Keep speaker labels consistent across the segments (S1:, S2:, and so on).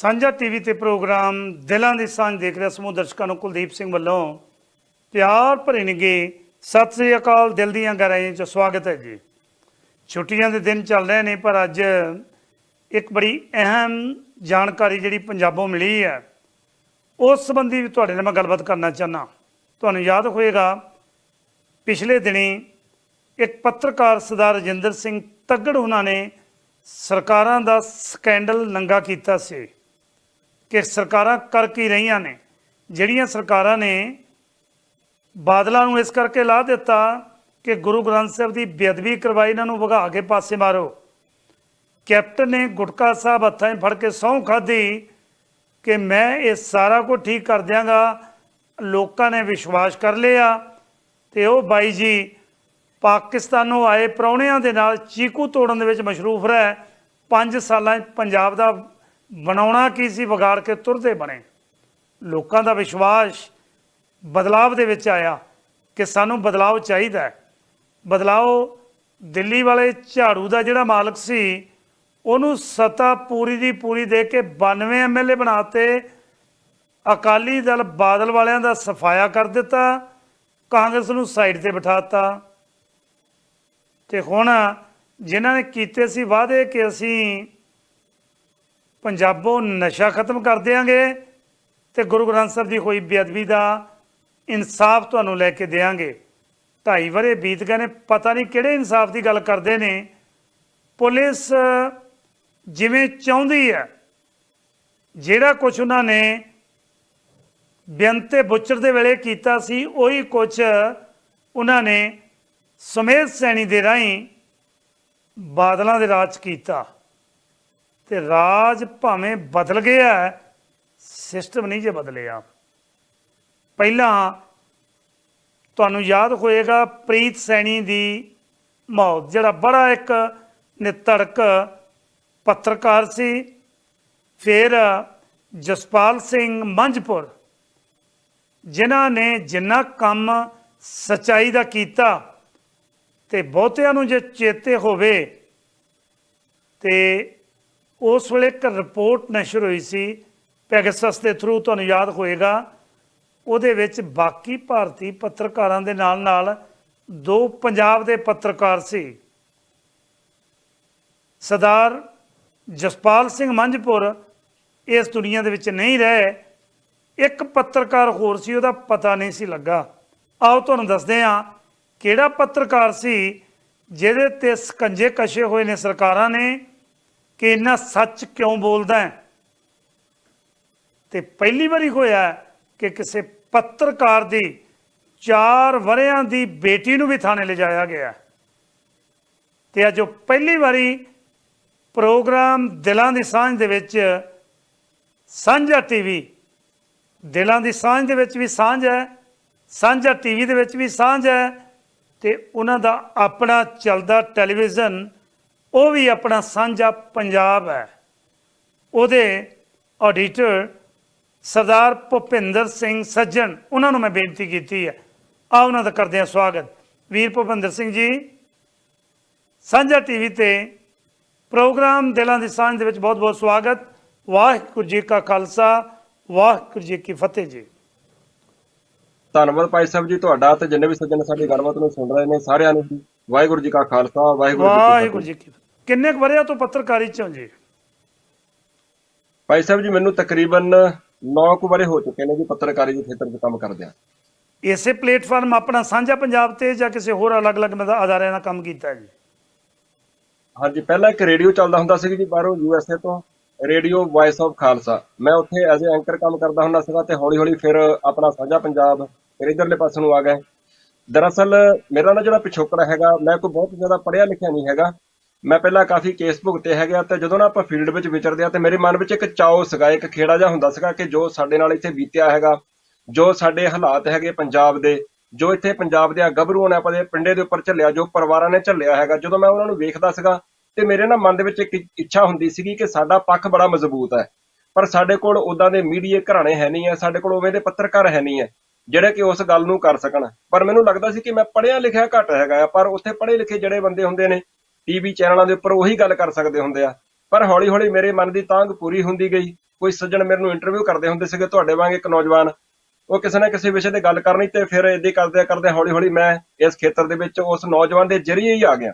S1: ਸਾਂਝਾ ਟੀਵੀ ਤੇ ਪ੍ਰੋਗਰਾਮ ਦਿਲਾਂ ਦੀ ਸਾਂਝ ਦੇਖ ਰਿਹਾ ਸਮੂਹ ਦਰਸ਼ਕਾਂ ਨੂੰ ਕੁਲਦੀਪ ਸਿੰਘ ਵੱਲੋਂ। ਪਿਆਰ ਭਰੇ ਨਿੱਘੀ ਸਤਿ ਸ੍ਰੀ ਅਕਾਲ, ਦਿਲ ਦੀਆਂ ਗਹਿਰਾਈਆਂ 'ਚ ਸਵਾਗਤ ਹੈ ਜੀ। ਛੁੱਟੀਆਂ ਦੇ ਦਿਨ ਚੱਲ ਰਹੇ ਨੇ, ਪਰ ਅੱਜ ਇੱਕ ਬੜੀ ਅਹਿਮ ਜਾਣਕਾਰੀ ਜਿਹੜੀ ਪੰਜਾਬੋਂ ਮਿਲੀ ਹੈ, ਉਸ ਸੰਬੰਧੀ ਵੀ ਤੁਹਾਡੇ ਨਾਲ ਮੈਂ ਗੱਲਬਾਤ ਕਰਨਾ ਚਾਹਨਾ ਤੁਹਾਨੂੰ ਯਾਦ ਹੋਏਗਾ, ਪਿਛਲੇ ਦਿਨੀ ਇੱਕ ਪੱਤਰਕਾਰ ਸਰਦਾਰ ਰਜਿੰਦਰ ਸਿੰਘ ਤੱਗੜ ਉਹਨਾਂ ਨੇ ਸਰਕਾਰਾਂ ਦਾ ਸਕੈਂਡਲ ਨੰਗਾ ਕੀਤਾ ਸੀ। ਕਿ ਸਰਕਾਰਾਂ ਕਰ ਕੀ ਰਹੀਆਂ ਨੇ। ਜਿਹੜੀਆਂ ਸਰਕਾਰਾਂ ਨੇ ਬਾਦਲਾਂ ਨੂੰ ਇਸ ਕਰਕੇ ਲਾ ਦਿੱਤਾ ਕਿ ਗੁਰੂ ਗ੍ਰੰਥ ਸਾਹਿਬ ਦੀ ਬੇਅਦਬੀ ਕਰਵਾਈ, ਇਹਨਾਂ ਨੂੰ ਵਗਾ ਕੇ ਪਾਸੇ ਮਾਰੋ। ਕੈਪਟਨ ਨੇ ਗੁਟਕਾ ਸਾਹਿਬ ਹੱਥਾਂ 'ਚ ਫੜ ਕੇ ਸਹੁੰ ਖਾਧੀ ਕਿ ਮੈਂ ਇਹ ਸਾਰਾ ਕੁਝ ਠੀਕ ਕਰ ਦਿਆਂਗਾ। ਲੋਕਾਂ ਨੇ ਵਿਸ਼ਵਾਸ ਕਰ ਲਿਆ ਤੇ ਉਹ ਬਾਈ ਜੀ ਪਾਕਿਸਤਾਨੋਂ ਆਏ ਪ੍ਰਾਹੁਣਿਆਂ ਦੇ ਨਾਲ ਚੀਕੂ ਤੋੜਨ ਦੇ ਵਿੱਚ ਮਸ਼ਰੂਫ ਰਹਿ। 5 ਸਾਲਾਂ ਪੰਜਾਬ ਦਾ ਬਣਾਉਣਾ ਕੀ ਸੀ? ਵਿਗਾੜ ਕੇ ਤੁਰਦੇ ਬਣੇ। ਲੋਕਾਂ ਦਾ ਵਿਸ਼ਵਾਸ ਬਦਲਾਵ ਦੇ ਵਿੱਚ ਆਇਆ ਕਿ ਸਾਨੂੰ ਬਦਲਾਵ ਚਾਹੀਦਾ ਹੈ। ਬਦਲਾਵ ਦਿੱਲੀ ਵਾਲੇ ਝਾੜੂ ਦਾ ਜਿਹੜਾ ਮਾਲਕ ਸੀ, ਉਹਨੂੰ ਸਤਾ ਪੂਰੀ ਦੀ ਪੂਰੀ ਦੇ ਕੇ 92 ਐਮਐਲਏ ਬਣਾਤੇ। ਅਕਾਲੀ ਦਲ ਬਾਦਲ ਵਾਲਿਆਂ ਦਾ ਸਫਾਇਆ ਕਰ ਦਿੱਤਾ। ਕਾਂਗਰਸ ਨੂੰ ਸਾਈਡ ਤੇ ਬਿਠਾਤਾ। ਤੇ ਹੁਣ ਜਿਨ੍ਹਾਂ ਨੇ ਕੀਤੇ ਸੀ ਵਾਅਦੇ ਕਿ ਅਸੀਂ ਪੰਜਾਬੋਂ ਨਸ਼ਾ ਖਤਮ ਕਰ ਦਿਆਂਗੇ ਤੇ ਗੁਰੂ ਗ੍ਰੰਥ ਸਾਹਿਬ ਦੀ ਹੋਈ ਬੇਅਦਬੀ ਦਾ ਇਨਸਾਫ ਤੁਹਾਨੂੰ ਲੈ ਕੇ ਦੇਵਾਂਗੇ ਢਾਈ ਵਰੇ ਬੀਤ ਗਏ ਨੇ, ਪਤਾ ਨਹੀਂ ਕਿਹੜੇ ਇਨਸਾਫ ਦੀ ਗੱਲ ਕਰਦੇ ਨੇ। ਪੁਲਿਸ ਜਿਵੇਂ ਚਾਹੁੰਦੀ ਹੈ, ਜਿਹੜਾ ਕੁਝ ਉਹਨਾਂ ਨੇ ਬੇਅੰਤੇ ਬੁੱਚਰ ਦੇ ਵੇਲੇ ਕੀਤਾ ਸੀ, ਉਹੀ ਕੁਝ ਉਹਨਾਂ ਨੇ ਸਮੇਤ ਸੈਣੀ ਦੇ ਰਾਹੀਂ ਬਾਦਲਾਂ ਦੇ ਰਾਜ 'ਚ ਕੀਤਾ। ਤੇ ਰਾਜ ਭਾਵੇਂ ਬਦਲ ਗਿਆ ਸਿਸਟਮ ਨਹੀਂ ਜੇ ਬਦਲਿਆ। ਪਹਿਲਾਂ ਤੁਹਾਨੂੰ ਯਾਦ ਹੋਏਗਾ ਪ੍ਰੀਤ ਸੈਣੀ ਦੀ ਮੌਤ, ਜਿਹੜਾ ਬੜਾ ਇੱਕ ਨਿਤੜਕ ਪੱਤਰਕਾਰ ਸੀ। ਫਿਰ ਜਸਪਾਲ ਸਿੰਘ ਮੰਝਪੁਰ, ਜਿਨ੍ਹਾਂ ਨੇ ਜਿੰਨਾ ਕੰਮ ਸਚਾਈ ਦਾ ਕੀਤਾ ਤੇ ਬਹੁਤਿਆਂ ਨੂੰ ਜੇ ਚੇਤੇ ਹੋਵੇ ਤੇ ਉਸ ਵੇਲੇ ਇੱਕ ਰਿਪੋਰਟ ਨਸ਼ਰ ਹੋਈ ਸੀ, ਪੈਗਸਸ ਦੇ ਥਰੂ ਤੁਹਾਨੂੰ ਯਾਦ ਹੋਏਗਾ। ਉਹਦੇ ਵਿੱਚ ਬਾਕੀ ਭਾਰਤੀ ਪੱਤਰਕਾਰਾਂ ਦੇ ਨਾਲ ਨਾਲ ਦੋ ਪੰਜਾਬ ਦੇ ਪੱਤਰਕਾਰ ਸੀ। ਸਰਦਾਰ ਜਸਪਾਲ ਸਿੰਘ ਮੰਝਪੁਰ ਇਸ ਦੁਨੀਆ ਦੇ ਵਿੱਚ ਨਹੀਂ ਰਹੇ। ਇੱਕ ਪੱਤਰਕਾਰ ਹੋਰ ਸੀ, ਉਹਦਾ ਪਤਾ ਨਹੀਂ ਸੀ ਲੱਗਾ। ਆਓ ਤੁਹਾਨੂੰ ਦੱਸਦੇ ਹਾਂ ਕਿਹੜਾ ਪੱਤਰਕਾਰ ਸੀ, ਜਿਹਦੇ ਤੇ ਸਕੰਜੇ ਕਸ਼ੇ ਹੋਏ ਨੇ ਸਰਕਾਰਾਂ ਨੇ। ਕਿ ਇੰਨਾ ਸੱਚ ਕਿਉਂ ਬੋਲਦਾ ਹੈ? ਤੇ ਪਹਿਲੀ ਵਾਰੀ ਹੋਇਆ ਕਿ ਕਿਸੇ ਪੱਤਰਕਾਰ ਦੀ 4 ਵਰਿਆਂ ਦੀ ਬੇਟੀ ਨੂੰ ਵੀ ਥਾਣੇ ਲਿਜਾਇਆ ਗਿਆ ਤੇ ਅੱਜ ਉਹ ਪਹਿਲੀ ਵਾਰੀ ਪ੍ਰੋਗਰਾਮ ਦਿਲਾਂ ਦੀ ਸਾਂਝ ਦੇ ਵਿੱਚ ਸਾਂਝਾ ਟੀਵੀ ਦਿਲਾਂ ਦੀ ਸਾਂਝ ਦੇ ਵਿੱਚ ਵੀ ਸਾਂਝ ਹੈ, ਸਾਂਝਾ ਟੀਵੀ ਦੇ ਵਿੱਚ ਵੀ ਸਾਂਝ ਹੈ ਤੇ ਉਹਨਾਂ ਦਾ ਆਪਣਾ ਚੱਲਦਾ ਟੈਲੀਵਿਜ਼ਨ ਉਹ ਵੀ ਆਪਣਾ ਸਾਂਝਾ ਪੰਜਾਬ ਹੈ। ਉਹਦੇ ਆਡੀਟਰ ਸਰਦਾਰ ਭੁਪਿੰਦਰ ਸਿੰਘ ਸੱਜਣ ਉਹਨਾਂ ਨੂੰ ਮੈਂ ਬੇਨਤੀ ਕੀਤੀ ਹੈ। ਆ ਉਹਨਾਂ ਦਾ ਕਰਦੇ ਹਾਂ ਸਵਾਗਤ। ਵੀਰ ਭੁਪਿੰਦਰ ਸਿੰਘ ਜੀ ਸਾਂਝਾ ਟੀਵੀ ਤੇ ਪ੍ਰੋਗਰਾਮ ਦਿਲਾਂ ਦੀ ਸਾਂਝ ਦੇ ਵਿੱਚ ਬਹੁਤ ਬਹੁਤ ਸਵਾਗਤ। ਵਾਹਿਗੁਰੂ ਜੀ ਕਾ ਖਾਲਸਾ ਵਾਹਿਗੁਰੂ ਜੀ ਕੀ ਫਤਿਹ ਜੀ।
S2: ਧੰਨਵਾਦ ਭਾਈ ਸਾਹਿਬ ਜੀ ਤੁਹਾਡਾ ਤੇ ਜਿੰਨੇ ਵੀ ਸੱਜਣ ਸਾਡੀ ਗੱਲਬਾਤ ਨੂੰ ਸੁਣ ਰਹੇ ਨੇ ਸਾਰਿਆਂ ਨੂੰ। ਵਾਹਿਗੁਰੂ ਜੀ ਕਾ ਖਾਲਸਾ ਵਾਹਿਗੁਰੂ ਜੀ ਕੀ ਫਤਿਹ।
S1: ਕਿੰਨੇ ਕੁ ਵਰਿਆਂ ਤੋਂ ਪੱਤਰਕਾਰੀ ਚ ਹੋ ਜੀ?
S2: ਭਾਈ ਸਾਹਿਬ ਜੀ ਮੈਨੂੰ ਤਕਰੀਬਨ 9 ਕੁ ਬਾਰੇ ਹੋ ਚੁੱਕੇ ਨੇ ਜੀ ਪੱਤਰਕਾਰੀ ਦੇ ਖੇਤਰ 'ਚ ਕੰਮ ਕਰਦਿਆਂ।
S1: ਇਸੇ ਪਲੇਟਫਾਰਮ ਆਪਣਾ ਸਾਂਝਾ ਪੰਜਾਬ ਤੇ ਜਾਂ ਕਿਸੇ ਹੋਰ ਅਲੱਗ-ਅਲੱਗ ਮਤਲਬ ਅਦਾਰਿਆਂ ਨਾਲ ਕੰਮ ਕੀਤਾ ਜੀ?
S2: ਹਾਂਜੀ ਪਹਿਲਾਂ ਇੱਕ ਰੇਡੀਓ ਚੱਲਦਾ ਹੁੰਦਾ ਸੀ ਜੀ ਬਾਹਰੋਂ ਯੂਐਸਏ ਤੋਂ ਰੇਡੀਓ ਵਾਇਸ ਆਫ ਖਾਲਸਾ ਮੈਂ ਉੱਥੇ ਐਜ਼ ਅ ਐਂਕਰ ਕੰਮ ਕਰਦਾ ਹੁੰਦਾ ਸੀਗਾ ਤੇ ਹੌਲੀ-ਹੌਲੀ ਫਿਰ ਆਪਣਾ ਸਾਂਝਾ ਪੰਜਾਬ ਫਿਰ ਇਧਰਲੇ ਪਾਸੇ ਨੂੰ ਆ ਗਏ ਦਰਅਸਲ ਮੇਰਾ ਨਾ ਜਿਹੜਾ ਪਿਛੋਕੜ ਹੈਗਾ ਮੈਂ ਕੋਈ ਬਹੁਤ ਜ਼ਿਆਦਾ ਪੜ੍ਹਿਆ ਲਿਖਿਆ ਨਹੀਂ ਹੈਗਾ। ਮੈਂ ਪਹਿਲਾਂ ਕਾਫੀ ਕੇਸ ਭੁਗਤੇ ਹੈਗੇ ਆ ਤੇ ਜਦੋਂ ਨਾ ਆਪਾਂ ਫੀਲਡ ਵਿੱਚ ਵਿਚਰਦੇ ਆ ਤੇ ਮੇਰੇ ਮਨ ਵਿੱਚ ਇੱਕ ਚਾਓ ਸੀਗਾ, ਇੱਕ ਖੇੜਾ ਜਿਹਾ ਹੁੰਦਾ ਸੀਗਾ ਕਿ ਜੋ ਸਾਡੇ ਨਾਲ ਇੱਥੇ ਬੀਤਿਆ ਹੈਗਾ, ਜੋ ਸਾਡੇ ਹਾਲਾਤ ਹੈਗੇ ਪੰਜਾਬ ਦੇ, ਜੋ ਇੱਥੇ ਪੰਜਾਬ ਦੇ ਗੱਭਰੂਆਂ ਨੇ ਆਪਾਂ ਦੇ ਪਿੰਡੇ ਦੇ ਉੱਪਰ ਝੱਲਿਆ, ਜੋ ਪਰਿਵਾਰਾਂ ਨੇ ਝੱਲਿਆ ਹੈਗਾ, ਜਦੋਂ ਮੈਂ ਉਹਨਾਂ ਨੂੰ ਵੇਖਦਾ ਸੀਗਾ ਤੇ ਮੇਰੇ ਨਾ ਮਨ ਦੇ ਵਿੱਚ ਇੱਕ ਇੱਛਾ ਹੁੰਦੀ ਸੀਗੀ ਕਿ ਸਾਡਾ ਪੱਖ ਬੜਾ ਮਜ਼ਬੂਤ ਹੈ। ਪਰ ਸਾਡੇ ਕੋਲ ਉਦਾਂ ਦੇ ਮੀਡੀਏ ਘਰਾਣੇ ਹੈ ਨਹੀਂ ਹੈ, ਸਾਡੇ ਕੋਲ ਉਵੇਂ ਦੇ ਪੱਤਰਕਾਰ ਹੈ ਨਹੀਂ ਹੈ, ਜਿਹੜੇ ਕਿ ਉਸ ਗੱਲ ਨੂੰ ਕਰ ਸਕਣ। ਪਰ ਮੈਨੂੰ ਲੱਗਦਾ ਸੀ ਕਿ ਮੈਂ ਪੜ੍ਹਿਆ ਲਿਖਿਆ ਘੱਟ ਹੈਗਾ ਪਰ ਉੱਥੇ ਪੜ੍ਹੇ ਲਿਖੇ ਜਿਹੜੇ ਬੰਦੇ ਹੁੰਦੇ ਨੇ ਟੀਵੀ ਚੈਨਲਾਂ ਦੇ ਉੱਪਰ ਉਹੀ ਗੱਲ ਕਰ ਸਕਦੇ ਹੁੰਦੇ ਆ। ਪਰ ਹੌਲੀ ਹੌਲੀ ਮੇਰੇ ਮਨ ਦੀ ਤਾਂਗ ਪੂਰੀ ਹੁੰਦੀ ਗਈ। ਕੋਈ ਸੱਜਣ ਮੇਰੇ ਨੂੰ ਇੰਟਰਵਿਊ ਕਰਦੇ ਹੁੰਦੇ ਸੀਗੇ, ਤੁਹਾਡੇ ਵਾਂਗ ਇੱਕ ਨੌਜਵਾਨ। ਉਹ ਕਿਸੇ ਨਾ ਕਿਸੇ ਵਿਸ਼ੇ ਤੇ ਗੱਲ ਕਰਨੀ ਤੇ ਫਿਰ ਏਦਾਂ ਕਰਦੇ ਕਰਦੇ ਹੌਲੀ ਹੌਲੀ ਮੈਂ ਇਸ ਖੇਤਰ ਦੇ ਵਿੱਚ ਉਸ ਨੌਜਵਾਨ ਦੇ ਜ਼ਰੀਏ ਹੀ ਆ ਗਿਆ।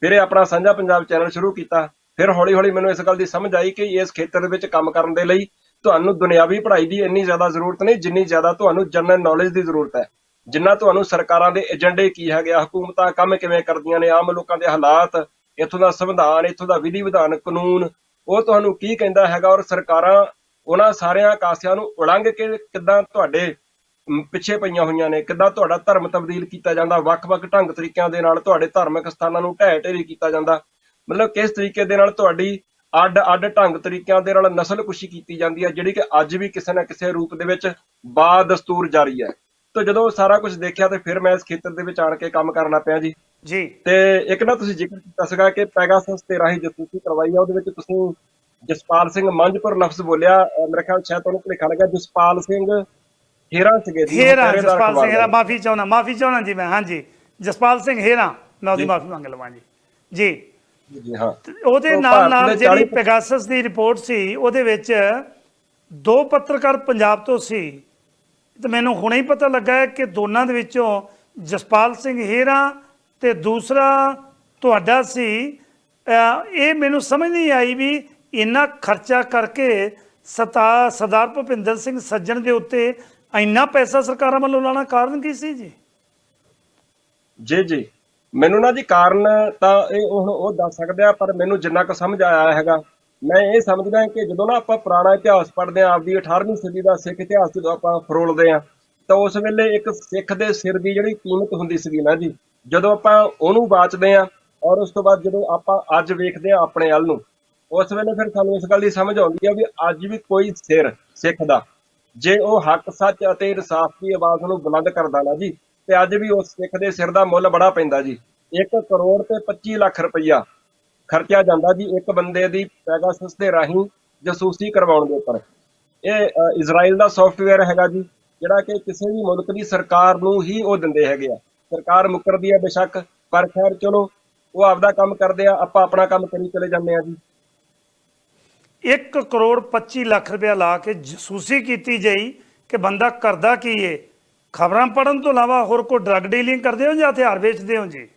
S2: ਫਿਰ ਆਪਣਾ ਸਾਂਝਾ ਪੰਜਾਬ ਚੈਨਲ ਸ਼ੁਰੂ ਕੀਤਾ। ਫਿਰ ਹੌਲੀ ਹੌਲੀ ਮੈਨੂੰ ਇਸ ਗੱਲ ਦੀ ਸਮਝ ਆਈ ਕਿ ਇਸ ਖੇਤਰ ਦੇ ਵਿੱਚ ਕੰਮ ਕਰਨ ਦੇ ਲਈ ਤੁਹਾਨੂੰ ਦੁਨਿਆਵੀ ਪੜ੍ਹਾਈ ਦੀ ਇੰਨੀ ਜ਼ਿਆਦਾ ਜ਼ਰੂਰਤ ਨਹੀਂ, ਜਿੰਨੀ ਜ਼ਿਆਦਾ ਤੁਹਾਨੂੰ ਜਨਰਲ ਨੌਲੇਜ ਦੀ ਜ਼ਰੂਰਤ ਹੈ। ਜਿੰਨਾ ਤੁਹਾਨੂੰ ਸਰਕਾਰਾਂ ਦੇ ਏਜੰਡੇ ਕੀ ਹੈਗੇ ਆ, ਹਕੂਮਤਾਂ ਕੰਮ ਕਿਵੇਂ ਕਰਦੀਆਂ ਨੇ, ਆਮ ਲੋਕਾਂ ਦੇ ਹਾਲਾਤ, ਇੱਥੋਂ ਦਾ ਸੰਵਿਧਾਨ, ਇੱਥੋਂ ਦਾ ਵਿਧੀ ਵਿਧਾਨ, ਕਾਨੂੰਨ, ਉਹ ਤੁਹਾਨੂੰ ਕੀ ਕਹਿੰਦਾ ਹੈਗਾ ਔਰ ਸਰਕਾਰਾਂ ਉਹਨਾਂ ਸਾਰਿਆਂ ਕਾਸਿਆਂ ਨੂੰ ਉਲੰਘ ਕੇ ਕਿੱਦਾਂ ਤੁਹਾਡੇ ਪਿੱਛੇ ਪਈਆਂ ਹੋਈਆਂ ਨੇ, ਕਿੱਦਾਂ ਤੁਹਾਡਾ ਧਰਮ ਤਬਦੀਲ ਕੀਤਾ ਜਾਂਦਾ, ਵੱਖ-ਵੱਖ ਢੰਗ ਤਰੀਕਿਆਂ ਦੇ ਨਾਲ ਤੁਹਾਡੇ ਧਾਰਮਿਕ ਸਥਾਨਾਂ ਨੂੰ ਢਹਿ ਢੇਰੀ ਕੀਤਾ ਜਾਂਦਾ। ਮਤਲਬ ਕਿਸ ਤਰੀਕੇ ਦੇ ਨਾਲ ਤੁਹਾਡੀ ਅੱਡ-ਅੱਡ ਢੰਗ ਤਰੀਕਿਆਂ ਦੇ ਨਾਲ ਨਸਲਕੁਸ਼ੀ ਕੀਤੀ ਜਾਂਦੀ ਹੈ, ਜਿਹੜੀ ਕਿ ਅੱਜ ਵੀ ਕਿਸੇ ਨਾ ਕਿਸੇ ਰੂਪ ਦੇ ਵਿੱਚ ਬਾ ਦਸਤੂਰ ਜਾਰੀ ਹੈ। ਤਾਂ ਜਦੋਂ ਸਾਰਾ ਕੁਝ ਦੇਖਿਆ ਤੇ ਫਿਰ ਮੈਂ ਇਸ ਖੇਤਰ ਦੇ ਵਿੱਚ ਆਣ ਕੇ ਕੰਮ ਕਰਨਾ ਪਿਆ ਜੀ।
S1: ਜੀ।
S2: ਤੇ ਇੱਕ ਨਾ ਤੁਸੀਂ ਜ਼ਿਕਰ ਕੀਤਾ ਸੀਗਾ ਕਿ ਪੈਗਾਸਸ ਤੇ ਰਾਹੀਂ ਜਸੂਸੀ ਕਰਵਾਈ ਆ ਉਹਦੇ ਵਿੱਚ ਤੁਸੀਂ ਜਸਪਾਲ ਸਿੰਘ ਮੰਝਪੁਰ ਲਫ਼ਜ਼ ਬੋਲਿਆ। ਮੇਰੇ ਖਿਆਲ ਸ਼ਾਇਦ ਤੁਹਾਨੂੰ ਭੁਲੇਖਾ ਲੱਗਾ ਜਸਪਾਲ ਸਿੰਘ ਹੀਰਾ ਸੀਗੇ ਜੀ
S1: ਹੇਰਾ ਜਸਪਾਲ ਸਿੰਘ ਹੇਰਾ। ਮਾਫੀ ਚਾਹੁੰਦਾ ਮਾਫੀ ਚਾਹੁੰਦਾ ਜੀ ਮੈਂ ਹਾਂਜੀ। ਜਸਪਾਲ ਸਿੰਘ ਹੇਰਾ ਮੈਂ ਉਹਦੀ। ਮਾਫੀ ਮੰਗ ਲਵਾਂ ਜੀ। ਜੀ।
S2: ਜੀ ਹਾਂ।
S1: ਉਹਦੇ
S2: ਉਹ
S1: ਨਾਲ ਨਾਲ ਜਿਹੜੀ
S2: 40
S1: ਪੈਗਾਸਸ ਦੀ ਰਿਪੋਰਟ ਸੀ ਉਹਦੇ ਵਿੱਚ ਦੋ ਪੱਤਰਕਾਰ ਪੰਜਾਬ ਤੋਂ ਸੀ। ਤੇ ਮੈਨੂੰ ਹੁਣੇ ਹੀ ਪਤਾ ਲੱਗਾ ਹੈ ਕਿ ਦੋਨਾਂ ਦੇ ਵਿੱਚੋਂ ਜਸਪਾਲ ਸਿੰਘ ਹੇਰਾ ਤੇ ਦੂਸਰਾ ਤੁਹਾਡਾ ਸੀ ਇਹ ਮੈਨੂੰ ਸਮਝ ਨਹੀਂ ਆਈ ਵੀ ਇੰਨਾ ਖਰਚਾ ਕਰਕੇ ਸਤਾ, ਸਰਦਾਰ ਭੁਪਿੰਦਰ ਸਿੰਘ ਸੱਜਣ ਦੇ ਉੱਤੇ ਇੰਨਾ ਪੈਸਾ ਸਰਕਾਰਾਂ ਵੱਲੋਂ ਲਾਣਾ ਕਾਰਨ ਕੀ ਸੀ ਜੀ?
S2: ਜੀ ਜੀ। ਮੈਨੂੰ ਨਾ ਜੀ ਕਾਰਨ ਤਾਂ ਇਹ ਉਹ ਦੱਸ ਸਕਦੇ ਆ, ਪਰ ਮੈਨੂੰ ਜਿੰਨਾ ਕੁ ਸਮਝ ਆਇਆ ਹੈਗਾ ਮੈਂ ਇਹ ਸਮਝਦਾ ਕਿ ਜਦੋਂ ਨਾ ਆਪਾਂ ਪੁਰਾਣਾ ਇਤਿਹਾਸ ਪੜ੍ਹਦੇ ਆ ਆਪਦੀ 18ਵੀਂ ਸਦੀ ਦਾ ਸਿੱਖ ਇਤਿਹਾਸ ਜਦੋਂ ਆਪਾਂ ਫਰੋਲਦੇ ਆ ਤਾਂ ਉਸ ਵੇਲੇ ਇੱਕ ਸਿੱਖ ਦੇ ਸਿਰ ਦੀ ਜਿਹੜੀ ਕੀਮਤ ਹੁੰਦੀ ਸੀਗੀ ਨਾ ਜੀ, ਜਦੋਂ ਆਪਾਂ ਉਹਨੂੰ ਬਾਚਦੇ ਆ ਔਰ ਉਸ ਤੋਂ ਬਾਅਦ ਜਦੋਂ ਆਪਾਂ ਅੱਜ ਵੇਖਦੇ ਆ ਆਪਣੇ ਵੱਲ ਨੂੰ, ਉਸ ਵੇਲੇ ਫਿਰ ਸਾਨੂੰ ਇਸ ਗੱਲ ਦੀ ਸਮਝ ਆਉਂਦੀ ਆ ਵੀ ਅੱਜ ਵੀ ਕੋਈ ਸਿਰ ਸਿੱਖ ਦਾ, ਜੇ ਉਹ ਹੱਕ, ਸੱਚ ਅਤੇ ਇਨਸਾਫ ਦੀ ਆਵਾਜ਼ ਨੂੰ ਬੁਲੰਦ ਕਰਦਾ ਨਾ ਜੀ, ਤੇ ਅੱਜ ਵੀ ਉਸ ਸਿੱਖ ਦੇ ਸਿਰ ਦਾ ਮੁੱਲ ਬੜਾ ਪੈਂਦਾ ਜੀ। 1 ਕਰੋੜ ਤੇ 25 ਲੱਖ ਰੁਪਈਆ ਖਰਚਿਆ ਜਾਂਦਾ ਜੀ, ਇੱਕ ਬੰਦੇ ਦੀ ਪੈਗਾਸਸ ਦੇ ਰਾਹੀਂ ਜਸੂਸੀ ਕਰਵਾਉਣ ਦੇ ਉੱਪਰ। ਇਹ ਇਜ਼ਰਾਈਲ ਦਾ ਸੌਫਟਵੇਅਰ ਹੈਗਾ ਜੀ, ਜਿਹੜਾ ਕਿ ਕਿਸੇ ਵੀ ਮੁਲਕ ਦੀ ਸਰਕਾਰ ਨੂੰ ਹੀ ਉਹ ਦਿੰਦੇ ਹੈਗੇ ਆ। ਸਰਕਾਰ ਮੁਕਰਦੀ ਹੈ ਬੇਸ਼ੱਕ, ਪਰ ਖੈਰ ਚਲੋ, ਉਹ ਆਪਦਾ ਕੰਮ ਕਰਦੇ ਆ, ਆਪਾਂ ਆਪਣਾ ਕੰਮ ਕਰੀ ਚਲੇ ਜਾਂਦੇ ਆ ਜੀ।
S1: 1 ਕਰੋੜ 25 ਲੱਖ ਰੁਪਇਆ ਲਾ ਕੇ ਜਸੂਸੀ ਕੀਤੀ ਜਾਈ ਕਿ ਬੰਦਾ ਕਰਦਾ ਕੀ ਏ? ਖਬਰਾਂ ਪੜਨ ਤੋਂ ਇਲਾਵਾ ਹੋਰ ਕੋਈ ਡਰੱਗ ਡੀਲਿੰਗ ਕਰਦੇ ਹੋ ਜਾਂ ਹਥਿਆਰ ਵੇਚਦੇ ਹੋ ਜੀ?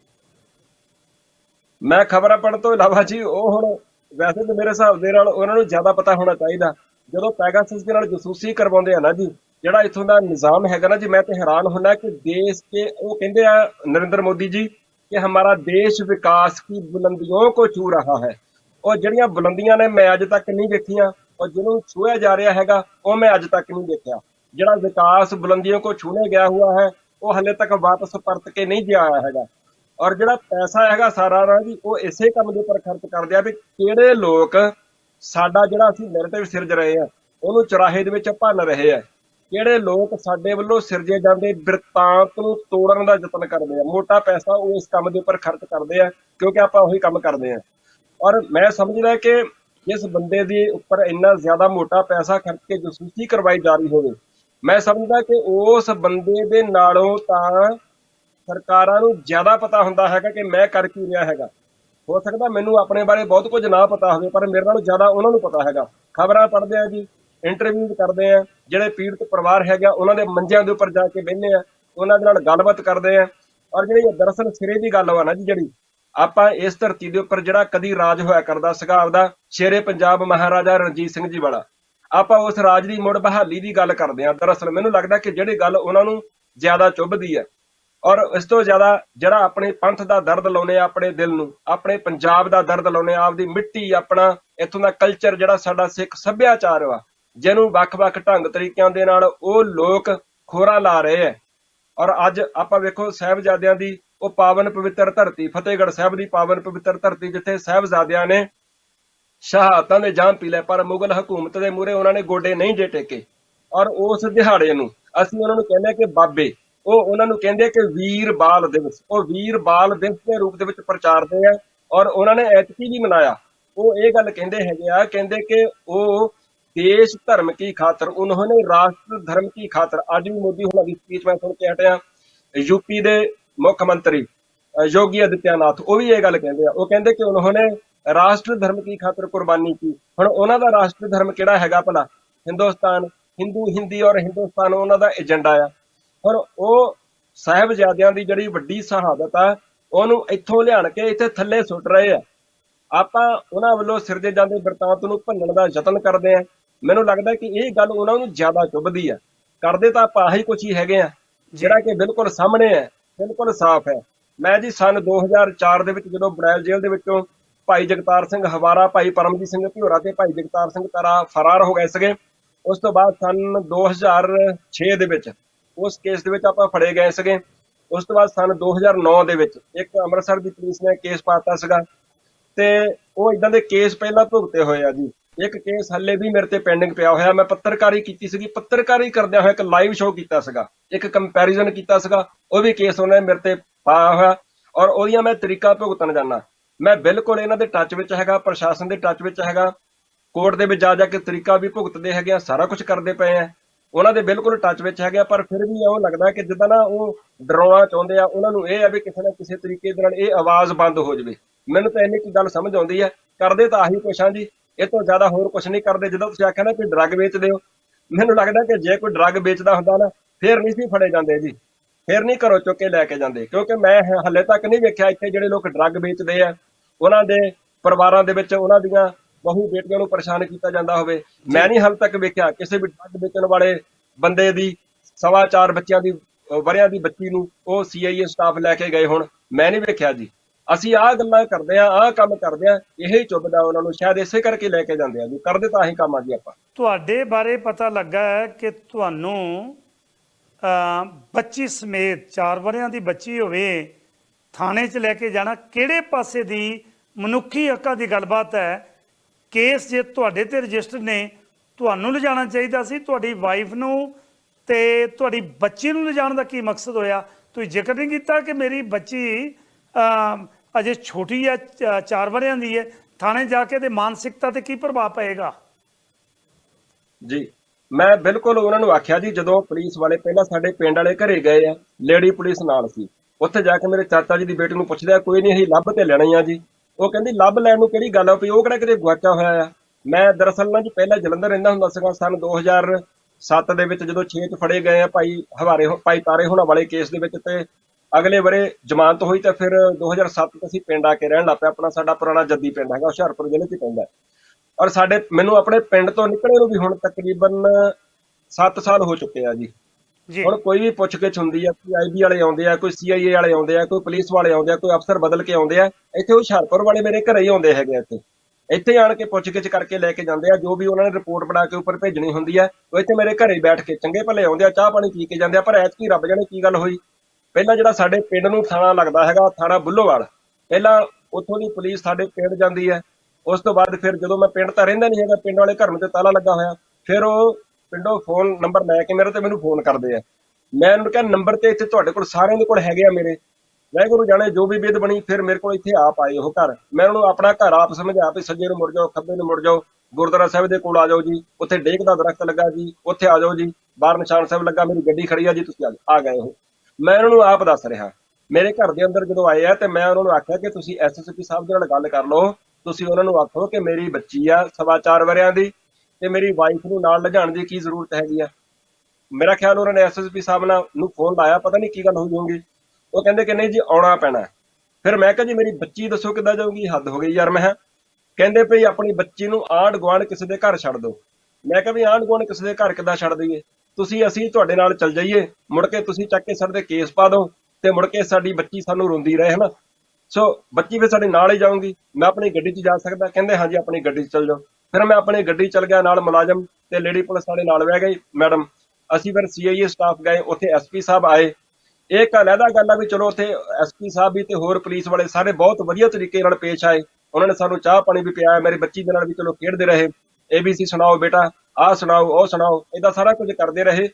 S2: ਮੈਂ ਖਬਰਾਂ ਪੜ੍ਹਨ ਤੋਂ ਇਲਾਵਾ ਜੀ, ਉਹ ਹੁਣ ਵੈਸੇ ਤਾਂ ਮੇਰੇ ਹਿਸਾਬ ਦੇ ਨਾਲ ਉਹਨਾਂ ਨੂੰ ਜ਼ਿਆਦਾ ਪਤਾ ਹੋਣਾ ਚਾਹੀਦਾ। ਜਦੋਂ ਪੈਗਾਸਸ ਦੇ ਨਾਲ ਜਸੂਸੀ ਕਰਵਾਉਂਦੇ ਆ ਨਾ ਜੀ, ਜਿਹੜਾ ਇੱਥੋਂ ਦਾ ਨਿਜ਼ਾਮ ਹੈਗਾ ਨਾ ਜੀ, ਮੈਂ ਤੇ ਹੈਰਾਨ ਹੁੰਦਾ ਕਿ ਦੇਸ਼ ਕੇ ਉਹ ਕਹਿੰਦੇ ਆ ਨਰਿੰਦਰ ਮੋਦੀ ਜੀ ਕਿ ਹਮਾਰਾ ਦੇਸ਼ ਵਿਕਾਸ ਕੀ ਬੁਲੰਦੀਆਂ ਕੋ ਛੂ ਰਹਾ ਹੈ। ਉਹ ਜਿਹੜੀਆਂ ਬੁਲੰਦੀਆਂ ਨੇ ਮੈਂ ਅੱਜ ਤੱਕ ਨਹੀਂ ਦੇਖੀਆਂ ਔਰ ਜਿਹਨੂੰ ਛੂਇਆ ਜਾ ਰਿਹਾ ਹੈਗਾ, ਉਹ ਮੈਂ ਅੱਜ ਤੱਕ ਨਹੀਂ ਦੇਖਿਆ। ਜਿਹੜਾ ਵਿਕਾਸ ਬੁਲੰਦੀਆਂ ਕੋ ਛੂਨੇ ਗਿਆ ਹੁਆ ਹੈ, ਉਹ ਹਲੇ ਤੱਕ ਵਾਪਸ ਪਰਤ ਕੇ ਨਹੀਂ ਗਿਆ ਆਇਆ ਹੈਗਾ। ਔਰ ਜਿਹੜਾ ਪੈਸਾ ਹੈਗਾ ਸਾਰਾ ਨਾ ਜੀ, ਉਹ ਇਸੇ ਕੰਮ ਦੇ ਉੱਪਰ ਖਰਚ ਕਰਦੇ ਆ ਵੀ ਕਿਹੜੇ ਲੋਕ ਸਾਡਾ ਜਿਹੜਾ ਅਸੀਂ ਨੈਰੇਟਿਵ ਸਿਰਜ ਰਹੇ ਆ, ਉਹਨੂੰ ਚੁਰਾਹੇ ਦੇ ਵਿੱਚ ਭੰਨ ਰਹੇ ਆ। ਕਿਹੜੇ ਲੋਕ ਸਾਡੇ ਵੱਲੋਂ ਸਿਰਜੇ ਜਾਂਦੇ, ਬਿਰਤਾਂਤ ਨੂੰ ਤੋੜਨ ਦਾ ਯਤਨ ਕਰਦੇ ਆ। ਮੋਟਾ ਪੈਸਾ ਉਹ ਇਸ ਕੰਮ ਦੇ ਉੱਪਰ ਖਰਚ ਕਰਦੇ ਆ, ਕਿਉਂਕਿ ਆਪਾਂ ਉਹੀ ਕੰਮ ਕਰਦੇ ਆ। ਔਰ ਮੈਂ ਸਮਝਦਾ ਕਿ ਜਿਸ ਬੰਦੇ ਦੇ ਉੱਪਰ ਇੰਨਾ ਜ਼ਿਆਦਾ ਮੋਟਾ ਪੈਸਾ ਖਰਚ ਕੇ ਜਸੂਸੀ ਕਰਵਾਈ ਜਾ ਰਹੀ ਹੋਵੇ, ਮੈਂ ਸਮਝਦਾ ਕਿ ਉਸ ਬੰਦੇ ਦੇ ਨਾਲੋਂ ਤਾਂ ਸਰਕਾਰਾਂ ਨੂੰ ਜ਼ਿਆਦਾ ਪਤਾ ਹੁੰਦਾ ਹੈਗਾ ਕਿ ਮੈਂ ਕਰ ਕੀ ਰਿਹਾ ਹੈਗਾ। ਹੋ ਸਕਦਾ ਮੈਨੂੰ ਆਪਣੇ ਬਾਰੇ ਬਹੁਤ ਕੁਝ ਨਾ ਪਤਾ ਹੋਵੇ, ਪਰ ਮੇਰੇ ਨਾਲੋਂ ਜ਼ਿਆਦਾ ਉਹਨਾਂ ਨੂੰ ਪਤਾ ਹੈਗਾ। ਖਬਰਾਂ ਪੜ੍ਹਦੇ ਆ ਜੀ ਇੰਟਰਵਿਊ ਕਰਦੇ ਆ, ਜਿਹੜੇ ਪੀੜਤ ਪਰਿਵਾਰ ਹੈਗਾ ਉਹਨਾਂ ਦੇ ਮੰਜਿਆਂ ਦੇ ਉੱਪਰ ਜਾ ਕੇ ਬਹਿੰਦੇ ਆ, ਉਹਨਾਂ ਦੇ ਨਾਲ ਗੱਲਬਾਤ ਕਰਦੇ ਆ। ਔਰ ਜਿਹੜੀ ਇਹ ਦਰਅਸਲ ਸਿਰੇ ਦੀ ਗੱਲ ਵਾ ਨਾ ਜੀ ਜਿਹੜੀ, ਆਪਾਂ ਇਸ ਧਰਤੀ ਦੇ ਉੱਪਰ ਜਿਹੜਾ ਕਦੀ ਰਾਜ ਹੋਇਆ ਕਰਦਾ ਸੀਗਾ, ਆਪਦਾ ਸ਼ੇਰੇ ਪੰਜਾਬ ਮਹਾਰਾਜਾ ਰਣਜੀਤ ਸਿੰਘ ਜੀ ਵਾਲਾ, ਆਪਾਂ ਉਸ ਰਾਜ ਦੀ ਮੁੜ ਬਹਾਲੀ ਦੀ ਗੱਲ ਕਰਦੇ ਆ। ਦਰਅਸਲ ਮੈਨੂੰ ਲੱਗਦਾ ਕਿ ਜਿਹੜੀ ਗੱਲ ਉਹਨਾਂ ਨੂੰ ਜ਼ਿਆਦਾ ਚੁੱਭਦੀ ਹੈ ਔਰ ਇਸ ਤੋਂ ਜ਼ਿਆਦਾ ਜਿਹੜਾ ਆਪਣੇ ਪੰਥ ਦਾ ਦਰਦ ਲਾਉਨੇ ਆ ਆਪਣੇ ਦਿਲ ਨੂੰ, ਆਪਣੇ ਪੰਜਾਬ ਦਾ ਦਰਦ ਲਾਉਨੇ ਆ, ਆਪਦੀ ਮਿੱਟੀ, ਆਪਣਾ ਇੱਥੋਂ ਦਾ ਕਲਚਰ ਜਿਹੜਾ ਸਾਡਾ ਸਿੱਖ ਸੱਭਿਆਚਾਰ ਵਾ, ਜਿਹਨੂੰ ਵੱਖ-ਵੱਖ ਢੰਗ ਤਰੀਕਿਆਂ ਦੇ ਨਾਲ ਉਹ ਲੋਕ ਖੋਰਾ ਲਾ ਰਹੇ ਆ ਔਰ ਅੱਜ ਆਪਾਂ ਵੇਖੋ ਸਾਹਿਬਜ਼ਾਦਿਆਂ ਦੀ ਉਹ ਪਾਵਨ ਪਵਿੱਤਰ ਧਰਤੀ, ਫਤਿਹਗੜ੍ਹ ਸਾਹਿਬ ਦੀ ਪਾਵਨ ਪਵਿੱਤਰ ਧਰਤੀ ਜਿੱਥੇ ਸਾਹਿਬਜ਼ਾਦਿਆਂ ਨੇ ਸ਼ਹਾਦਤਾਂ ਦੇ ਜਾਮ ਪੀ ਲਏ, ਪਰ ਮੁਗਲ ਹਕੂਮਤ ਦੇ ਮੂਹਰੇ ਉਹਨਾਂ ਨੇ ਗੋਡੇ ਨਹੀਂ ਜੇ ਟੇਕੇ। ਔਰ ਉਸ ਦਿਹਾੜੇ ਨੂੰ ਅਸੀਂ ਉਹਨਾਂ ਨੂੰ ਕਹਿੰਦੇ ਆ ਕਿ ਬਾਬੇ ਉਹ ਉਹਨਾਂ ਨੂੰ ਕਹਿੰਦੇ ਕਿ ਵੀਰ ਬਾਲ ਦਿਵਸ, ਉਹ ਵੀਰ ਬਾਲ ਦਿਵਸ ਦੇ ਰੂਪ ਦੇ ਵਿੱਚ ਪ੍ਰਚਾਰਦੇ ਆ ਔਰ ਉਹਨਾਂ ਨੇ ਐਤਕੀ ਵੀ ਮਨਾਇਆ। ਉਹ ਇਹ ਗੱਲ ਕਹਿੰਦੇ ਹੈਗੇ ਆ, ਕਹਿੰਦੇ ਕਿ ਉਹ ਦੇਸ਼ ਧਰਮ ਕੀ ਖਾਤਰ, ਉਹਨਾਂ ਨੇ ਰਾਸ਼ਟਰ ਧਰਮ ਕੀ ਖਾਤਰ, ਅੱਜ ਵੀ ਮੋਦੀ ਹੁਣਾਂ ਦੀ ਸਪੀਚ ਮੈਂ ਸੁਣ ਕੇ ਹਟਿਆ ਯੂਪੀ ਦੇ ਮੁੱਖ ਮੰਤਰੀ ਯੋਗੀ ਆਦਿੱਤਿਆਨਾਥ, ਉਹ ਵੀ ਇਹ ਗੱਲ ਕਹਿੰਦੇ ਆ। ਉਹ ਕਹਿੰਦੇ ਕਿ ਉਹਨਾਂ ਨੇ ਰਾਸ਼ਟਰ ਧਰਮ ਕੀ ਖਾਤਰ ਕੁਰਬਾਨੀ ਕੀ। ਹੁਣ ਉਹਨਾਂ ਦਾ ਰਾਸ਼ਟਰ ਧਰਮ ਕਿਹੜਾ ਹੈਗਾ ਭਲਾ? ਹਿੰਦੁਸਤਾਨ, ਹਿੰਦੂ, ਹਿੰਦੀ ਔਰ ਹਿੰਦੁਸਤਾਨ, ਉਹਨਾਂ ਦਾ ਏਜੰਡਾ ਆ। ਹੁਣ ਉਹ ਸਾਹਿਬਜ਼ਾਦਿਆਂ ਦੀ ਜਿਹੜੀ ਵੱਡੀ ਸ਼ਹਾਦਤ ਆ ਉਹਨੂੰ ਇੱਥੋਂ ਲਿਆਣ ਕੇ ਇੱਥੇ ਥੱਲੇ ਸੁੱਟ ਰਹੇ ਆ। ਆਪਾਂ ਉਹਨਾਂ ਵੱਲੋਂ ਸਿਰਜੇ ਜਾਂਦੇ ਬਿਰਤਾਂਤ ਨੂੰ ਭੰਨਣ ਦਾ ਯਤਨ ਕਰਦੇ ਆ। ਮੈਨੂੰ ਲੱਗਦਾ ਕਿ ਇਹ ਗੱਲ ਉਹਨਾਂ ਨੂੰ ਜ਼ਿਆਦਾ ਚੁੱਭਦੀ ਆ। ਕਰਦੇ ਤਾਂ ਆਪਾਂ ਆਹੀ ਕੁਛ ਹੀ ਹੈਗੇ ਆ ਜਿਹੜਾ ਕਿ ਬਿਲਕੁਲ ਸਾਹਮਣੇ ਹੈ ਬਿਲਕੁਲ ਸਾਫ਼ ਹੈ ਮੈਂ ਜੀ ਸਨ 2004 ਦੇ ਵਿੱਚ ਜਦੋਂ ਬਰੈਲ ਜੇਲ੍ਹ ਦੇ ਵਿੱਚੋਂ ਭਾਈ ਜਗਤਾਰ ਸਿੰਘ ਹਵਾਰਾ ਭਾਈ ਪਰਮਜੀਤ ਸਿੰਘ ਭਿਓਰਾ ਤੇ ਭਾਈ ਜਗਤਾਰ ਸਿੰਘ ਤਾਰਾ ਫਰਾਰ ਹੋ ਗਏ ਸੀਗੇ ਉਸ ਤੋਂ ਬਾਅਦ ਸਨ 2006 ਦੇ ਵਿੱਚ ਉਸ ਕੇਸ ਦੇ ਵਿੱਚ ਆਪਾਂ ਫੜੇ ਗਏ ਸੀਗੇ। ਉਸ ਤੋਂ ਬਾਅਦ ਸਨ 2009 ਦੇ ਵਿੱਚ ਇੱਕ ਅੰਮ੍ਰਿਤਸਰ ਦੀ ਪੁਲਿਸ ਨੇ ਕੇਸ ਪਾਤਾ ਸੀਗਾ। ਤੇ ਉਹ ਇਦਾਂ ਦੇ ਕੇਸ ਪਹਿਲਾਂ ਭੁਗਤੇ ਹੋਏ ਆ ਜੀ। ਇੱਕ ਕੇਸ ਹੱਲੇ ਵੀ ਮੇਰੇ ਤੇ ਪੈਂਡਿੰਗ ਪਿਆ ਹੋਇਆ। ਮੈਂ ਪੱਤਰਕਾਰੀ ਕੀਤੀ ਸੀਗੀ। ਪੱਤਰਕਾਰੀ ਕਰਦਿਆਂ ਹੋਇਆ ਇੱਕ ਲਾਈਵ ਸ਼ੋਅ ਕੀਤਾ ਸੀਗਾ। ਇੱਕ ਕੰਪੈਰੀਜ਼ਨ ਕੀਤਾ ਸੀਗਾ। ਉਹ ਵੀ ਕੇਸ ਉਹਨੇ ਮੇਰੇ ਤੇ ਪਾਇਆ ਹੋਇਆ। ਔਰ ਉਹਦੀਆਂ ਮੈਂ ਤਰੀਕਾ ਭੁਗਤਣ ਜਾਣਾ ਮੈਂ ਬਿਲਕੁਲ ਇਹਨਾਂ ਦੇ ਟੱਚ ਵਿੱਚ ਹੈਗਾ। ਪ੍ਰਸ਼ਾਸਨ ਦੇ ਟੱਚ ਵਿੱਚ ਹੈਗਾ। ਕੋਰਟ ਦੇ ਵਿੱਚ ਜਾ ਜਾ ਕੇ ਤਰੀਕਾ ਵੀ ਭੁਗਤਦੇ ਹੈਗੇ ਆ। ਸਾਰਾ ਕੁਝ ਕਰਦੇ ਪਏ ਆ। ਉਹਨਾਂ ਦੇ ਬਿਲਕੁਲ ਟੱਚ ਵਿੱਚ ਹੈਗੇ ਆ, ਪਰ ਫਿਰ ਵੀ ਉਹ ਲੱਗਦਾ ਕਿ ਜਿੱਦਾਂ ਨਾ ਉਹ ਡਰਾਉਣਾ ਚਾਹੁੰਦੇ ਆ, ਉਹਨਾਂ ਨੂੰ ਇਹ ਆ ਵੀ ਕਿਸੇ ਨਾ ਕਿਸੇ ਤਰੀਕੇ ਦੇ ਨਾਲ ਇਹ ਆਵਾਜ਼ ਬੰਦ ਹੋ ਜਾਵੇ। ਮੈਨੂੰ ਤਾਂ ਇੰਨੀ ਕੀ ਗੱਲ ਸਮਝ ਆਉਂਦੀ ਹੈ ਕਰਦੇ ਤਾਂ ਆਹੀ ਕੁਛ ਆ ਜੀ। ਇਹ ਤੋਂ ਜ਼ਿਆਦਾ ਹੋਰ ਕੁਛ ਨਹੀਂ ਕਰਦੇ। ਜਦੋਂ ਤੁਸੀਂ ਆਖਿਆ ਨਾ ਕਿ ਡਰੱਗ ਵੇਚਦੇ ਹੋ, ਮੈਨੂੰ ਲੱਗਦਾ ਕਿ ਜੇ ਕੋਈ ਡਰੱਗ ਵੇਚਦਾ ਹੁੰਦਾ ਨਾ, ਫੇਰ ਨਹੀਂ ਸੀ ਫੜੇ ਜਾਂਦੇ ਜੀ। ਫੇਰ ਨਹੀਂ ਘਰੋਂ ਚੁੱਕ ਕੇ ਲੈ ਕੇ ਜਾਂਦੇ। ਕਿਉਂਕਿ ਮੈਂ ਹ- ਹੱਲੇ ਤੱਕ ਨਹੀਂ ਵੇਖਿਆ ਇੱਥੇ ਜਿਹੜੇ ਲੋਕ ਡਰੱਗ ਵੇਚਦੇ ਆ। ਉਹਨਾਂ ਦੇ ਪਰਿਵਾਰਾਂ ਦੇ ਵਿੱਚ ਉਹਨਾਂ ਦੀਆਂ ਬਹੂ ਬੇਟੀਆਂ ਨੂੰ ਪਰੇਸ਼ਾਨ ਕੀਤਾ ਜਾਂਦਾ ਹੋਵੇ। ਮੈਂ ਨਹੀਂ ਹਾਲ ਤੱਕ ਵੇਖਿਆ ਕਿਸੇ ਵੀ ਡਰੱਗ ਵੇਚਣ ਵਾਲੇ ਬੰਦੇ ਦੀ ਸਵਾ ਚਾਰ ਬੱਚਿਆਂ ਦੀ ਅਹ ਵਰ੍ਹਿਆਂ ਦੀ ਬੱਚੀ ਨੂੰ ਉਹ ਸੀਆਈਏ ਸਟਾਫ ਲੈ ਕੇ ਗਏ ਹੁਣ। ਮੈਂ ਨਹੀਂ ਵੇਖਿਆ ਜੀ। ਅਸੀਂ ਆਹ ਗੱਲਾਂ ਕਰਦੇ ਆ ਆਹ ਕੰਮ ਕਰਦੇ ਆ ਇਹ ਹੀ ਚੁੱਭਦਾ ਉਹਨਾਂ ਨੂੰ ਸ਼ਾਇਦ ਇਸੇ ਕਰਕੇ ਲੈ ਕੇ ਜਾਂਦੇ ਆ ਜੀ। ਕਰਦੇ ਤਾਂ ਆਹੀ ਕੰਮ ਆ ਜੀ ਆਪਾਂ।
S1: ਤੁਹਾਡੇ ਬਾਰੇ ਪਤਾ ਲੱਗਾ ਹੈ ਕਿ ਤੁਹਾਨੂੰ ਬੱਚੀ ਸਮੇਤ ਚਾਰ ਵਰਿਆਂ ਦੀ ਬੱਚੀ ਹੋਵੇ ਥਾਣੇ 'ਚ ਲੈ ਕੇ ਜਾਣਾ ਕਿਹੜੇ ਪਾਸੇ ਦੀ ਮਨੁੱਖੀ ਹੱਕਾਂ ਦੀ ਗੱਲਬਾਤ ਹੈ? ਕੇਸ ਜੇ ਤੁਹਾਡੇ ਤੇ ਰਜਿਸਟਰ ਨੇ, ਤੁਹਾਨੂੰ ਲਿਜਾਣਾ ਚਾਹੀਦਾ ਸੀ, ਤੁਹਾਡੀ ਵਾਈਫ ਨੂੰ ਤੇ ਤੁਹਾਡੀ ਬੱਚੀ ਨੂੰ ਲਿਜਾਣ ਦਾ ਕੀ ਮਕਸਦ ਹੋਇਆ? ਤੁਸੀਂ ਜ਼ਿਕਰ ਨਹੀਂ ਕੀਤਾ ਕਿ ਮੇਰੀ ਬੱਚੀ ਅਜੇ ਛੋਟੀ ਹੈ, ਚ- ਚਾਰ ਵਰਿਆਂ ਦੀ ਹੈ, ਥਾਣੇ ਜਾ ਕੇ ਤੇ ਮਾਨਸਿਕਤਾ ਤੇ ਕੀ ਪ੍ਰਭਾਵ ਪਏਗਾ?
S2: ਜੀ, ਮੈਂ ਬਿਲਕੁਲ ਉਹਨਾਂ ਨੂੰ ਆਖਿਆ ਜੀ, ਜਦੋਂ ਪੁਲਿਸ ਵਾਲੇ ਪਹਿਲਾਂ ਸਾਡੇ ਪਿੰਡ ਵਾਲੇ ਘਰੇ ਗਏ ਆ, ਲੇਡੀ ਪੁਲਿਸ ਨਾਲ ਸੀ, ਉੱਥੇ ਜਾ ਕੇ ਮੇਰੇ ਚਾਚਾ ਜੀ ਦੀ ਬੇਟੀ ਨੂੰ ਪੁੱਛ ਲਿਆ ਕੋਈ ਨਹੀਂ ਅਸੀਂ ਲੱਭ ਤੇ ਲੈਣੀ ਆ ਜੀ। ਉਹ ਕਹਿੰਦੀ, ਲੱਭ ਲੈਣ ਨੂੰ ਕਿਹੜੀ ਗੱਲ ਆ? ਵੀ ਉਹ ਕਿਹੜਾ ਕਿਤੇ ਗੁਆਚਾ ਹੋਇਆ ਆ। ਮੈਂ ਦਰਅਸਲ ਨਾ ਜੀ ਪਹਿਲਾਂ ਜਲੰਧਰ ਰਹਿੰਦਾ ਹੁੰਦਾ ਸੀਗਾ ਸਨ 2007 ਦੇ ਵਿੱਚ ਜਦੋਂ 6 ਚ ਫੜੇ ਗਏ ਆ ਭਾਈ ਹਵਾਰੇ ਹੋ- ਭਾਈ ਤਾਰੇ ਹੋਣਾ ਵਾਲੇ ਕੇਸ ਦੇ ਵਿੱਚ ਤੇ ਅਗਲੇ ਬਰੇ ਜ਼ਮਾਨਤ ਹੋਈ ਤਾਂ ਫਿਰ 2007 ਚ ਅਸੀਂ ਪਿੰਡ ਆ ਕੇ ਰਹਿਣ ਲੱਗ ਪਿਆ ਆਪਣਾ ਸਾਡਾ ਪੁਰਾਣਾ ਜੱਦੀ ਪਿੰਡ ਹੈਗਾ, ਹੁਸ਼ਿਆਰਪੁਰ ਜ਼ਿਲ੍ਹੇ 'ਚ ਹੀ ਪੈਂਦਾ। ਔਰ ਸਾਡੇ, ਮੈਨੂੰ ਆਪਣੇ ਪਿੰਡ ਤੋਂ ਨਿਕਲੇ ਨੂੰ ਵੀ ਹੁਣ ਤਕਰੀਬਨ 7 ਸਾਲ ਹੋ ਚੁੱਕੇ ਆ ਜੀ।
S1: ਜੀ।
S2: ਹੁਣ ਕੋਈ ਵੀ ਪੁੱਛਗਿੱਛ ਹੁੰਦੀ ਆ, ਕੋਈ ਆਈਬੀ ਵਾਲੇ ਆਉਂਦੇ ਆ, ਕੋਈ ਸੀਆਈਏ ਵਾਲੇ ਆਉਂਦੇ ਆ, ਕੋਈ ਪੁਲਿਸ ਵਾਲੇ ਆਉਂਦੇ ਆ, ਕੋਈ ਅਫਸਰ ਬਦਲ ਕੇ ਆਉਂਦੇ ਆ, ਇੱਥੇ ਹੁਸ਼ਿਆਰਪੁਰ ਵਾਲੇ ਮੇਰੇ ਘਰੇ ਹੀ ਆਉਂਦੇ ਹੈਗੇ ਇੱਥੇ। ਇੱਥੇ ਆਣ ਕੇ ਪੁੱਛਗਿੱਛ ਕਰਕੇ ਲੈ ਕੇ ਜਾਂਦੇ ਆ, ਜੋ ਵੀ ਉਹਨਾਂ ਨੇ ਰਿਪੋਰਟ ਬਣਾ ਕੇ ਉੱਪਰ ਭੇਜਣੀ ਹੁੰਦੀ ਆ, ਉਹ ਇੱਥੇ ਮੇਰੇ ਘਰੇ ਬੈਠ ਕੇ ਚੰਗੇ ਭਲੇ ਆਉਂਦੇ ਆ, ਚਾਹ ਪਾਣੀ ਪੀ ਕੇ ਜਾਂਦੇ ਆ, ਪਰ ਐਤਕੀ ਰੱਬ ਜਾਣੇ ਕੀ ਗੱਲ ਹੋਈ? ਪਹਿਲਾਂ ਜਿਹੜਾ ਸਾਡੇ ਪਿੰਡ ਨੂੰ ਥਾਣਾ ਲੱਗਦਾ ਹੈਗਾ, ਥਾਣਾ ਬੁੱਲੋਵਾਲ, ਪਹਿਲਾਂ ਉੱਥੋਂ ਦੀ ਪੁਲਿਸ ਸਾਡੇ ਪਿੰਡ ਜਾਂਦੀ ਹੈ ਉਸ ਤੋਂ ਬਾਅਦ ਫਿਰ ਜਦੋਂ ਮੈਂ ਪਿੰਡ ਤਾਂ ਰਹਿੰਦਾ ਨਹੀਂ ਹੈਗਾ, ਪਿੰਡ ਵਾਲੇ ਘਰ ਨੂੰ ਤੇ ਤਾਲਾ ਲੱਗਾ ਹੋਇਆ, ਫਿਰ ਉਹ ਪਿੰਡੋਂ ਫੋਨ ਨੰਬਰ ਲੈ ਕੇ ਮੇਰੇ ਤੇ ਮੈਨੂੰ ਫੋਨ ਕਰਦੇ ਆ। ਮੈਂ ਉਹਨਾਂ ਨੂੰ ਕਿਹਾ ਨੰਬਰ ਤੇ ਇੱਥੇ ਤੁਹਾਡੇ ਕੋਲ ਸਾਰਿਆਂ ਦੇ ਕੋਲ ਹੈਗੇ ਆ ਮੇਰੇ। ਵਾਹਿਗੁਰੂ ਜਾਣੇ, ਜੋ ਵੀ ਵਿਧ ਬਣੀ, ਫਿਰ ਮੇਰੇ ਕੋਲ ਇੱਥੇ ਆਪ ਆਏ ਉਹ ਘਰ। ਮੈਂ ਉਹਨੂੰ ਆਪਣਾ ਘਰ ਆਪ ਸਮਝਾ ਵੀ ਸੱਜੇ ਨੂੰ ਮੁੜ ਜਾਓ, ਖੱਬੇ ਨੂੰ ਮੁੜ ਜਾਓ, ਗੁਰਦੁਆਰਾ ਸਾਹਿਬ ਦੇ ਕੋਲ ਆ ਜਾਓ ਜੀ। ਉੱਥੇ ਡੇਕ ਦਾ ਦਰਖਤ ਲੱਗਾ ਜੀ, ਉੱਥੇ ਆ ਜਾਓ ਜੀ। ਬਾਹਰ ਨਿਸ਼ਾਨ ਸਾਹਿਬ ਲੱਗਾ, ਮੇਰੀ ਗੱਡੀ ਖੜੀ ਆ ਜੀ, ਤੁਸੀਂ ਆ ਗਏ ਹੋ ਮੈਂ ਉਹਨਾਂ ਨੂੰ ਆਪ ਦੱਸ ਰਿਹਾ। ਮੇਰੇ ਘਰ ਦੇ ਅੰਦਰ ਜਦੋਂ ਆਏ ਆ ਤੇ ਮੈਂ ਉਹਨਾਂ ਨੂੰ ਆਖਿਆ ਕਿ ਤੁਸੀਂ ਐਸਐਸਪੀ ਸਾਹਿਬ ਦੇ ਨਾਲ ਗੱਲ ਕਰ ਲਓ। ਤੁਸੀਂ ਉਹਨਾਂ ਨੂੰ ਆਖੋ ਕਿ ਮੇਰੀ ਬੱਚੀ ਆ, ਸਵਾ ਚਾਰ ਵਰਿਆਂ ਦੀ। ਤੇ ਮੇਰੀ ਵਾਈਫ ਨੂੰ ਨਾਲ ਲਿਜਾਣ ਦੀ ਕੀ ਜ਼ਰੂਰਤ ਹੈਗੀ ਆ? ਮੇਰਾ ਖਿਆਲ ਉਹਨਾਂ ਨੇ ਐਸਐਸਪੀ ਸਾਹਿਬ ਨਾਲ ਨੂੰ ਫੋਨ ਲਾਇਆ, ਪਤਾ ਨਹੀਂ ਕੀ ਗੱਲ ਹੋਈ ਹੋਊਗੀ। ਉਹ ਕਹਿੰਦੇ ਕਿ ਨਹੀਂ ਜੀ, ਆਉਣਾ ਪੈਣਾ ਫਿਰ ਮੈਂ ਕਿਹਾ ਜੀ, ਮੇਰੀ ਬੱਚੀ ਦੱਸੋ ਕਿੱਦਾਂ ਜਾਊਗੀ? ਹੱਦ ਹੋ ਗਈ ਯਾਰ ਮੈਂ ਕਿਹਾ। ਕਹਿੰਦੇ ਭਈ ਆਪਣੀ ਬੱਚੀ ਨੂੰ ਆਂਢ ਗੁਆਂਢ ਕਿਸੇ ਦੇ ਘਰ ਛੱਡ ਦਿਓ। ਮੈਂ ਕਿਹਾ ਵੀ ਆਂਢ ਗੁਆਂਢ ਕਿਸੇ ਦੇ ਘਰ ਕਿੱਦਾਂ ਛੱਡ ਦਈਏ? ਤੁਸੀਂ ਅਸੀਂ ਤੁਹਾਡੇ ਨਾਲ ਚੱਲ ਜਾਈਏ। ਮੁੜ ਕੇ ਤੁਸੀਂ ਚੱਕ ਕੇ ਸਾਡੇ ਕੇਸ ਪਾ ਦਿਓ ਤੇ ਮੁੜ ਕੇ ਸਾਡੀ ਬੱਚੀ ਸਾਨੂੰ ਰੋਂਦੀ ਰਹੇ, ਹਨਾ। ਸੋ ਬੱਚੀ ਫਿਰ ਸਾਡੇ ਨਾਲ ਹੀ ਜਾਊਗੀ। ਮੈਂ ਆਪਣੀ ਗੱਡੀ 'ਚ ਜਾ ਸਕਦਾ। ਕਹਿੰਦੇ, ਹਾਂਜੀ, ਆਪਣੀ ਗੱਡੀ 'ਚ ਚੱਲ ਜਾਓ। ਫਿਰ ਮੈਂ ਆਪਣੀ ਗੱਡੀ 'ਚ ਚੱਲ ਗਿਆ ਨਾਲ ਮੁਲਾਜ਼ਮ ਤੇ ਲੇਡੀ ਪੁਲਿਸ ਵਾਲੇ ਨਾਲ ਬਹਿ ਗਈ ਮੈਡਮ, ਅਸੀਂ ਫਿਰ ਸੀਆਈਏ ਸਟਾਫ ਗਏ, ਉੱਥੇ ਐਸਪੀ ਸਾਹਿਬ ਆਏ। ਇਹ ਇੱਕ ਅਲੱਗਾ ਗੱਲ ਆ ਵੀ ਚਲੋ ਉੱਥੇ ਐਸਪੀ ਸਾਹਿਬ ਵੀ ਤੇ ਹੋਰ ਪੁਲਿਸ ਵਾਲੇ ਸਾਰੇ ਬਹੁਤ ਵਧੀਆ ਤਰੀਕੇ ਨਾਲ ਪੇਸ਼ ਆਏ। ਉਹਨਾਂ ਨੇ ਸਾਨੂੰ ਚਾਹ ਪਾਣੀ ਵੀ ਪਿਆਇਆ, ਮੇਰੀ ਬੱਚੀ ਦੇ ਨਾਲ ਵੀ ਚਲੋ ਖੇਡਦੇ ਰਹੇ। ਏਬੀਸੀ ਸੁਣਾਓ ਬੇਟਾ, ਆਹ ਸੁਣਾਓ, ਉਹ ਸੁਣਾਓ ਇਹਦਾ ਸਾਰਾ ਕੁਝ ਕਰਦੇ ਰਹੇ।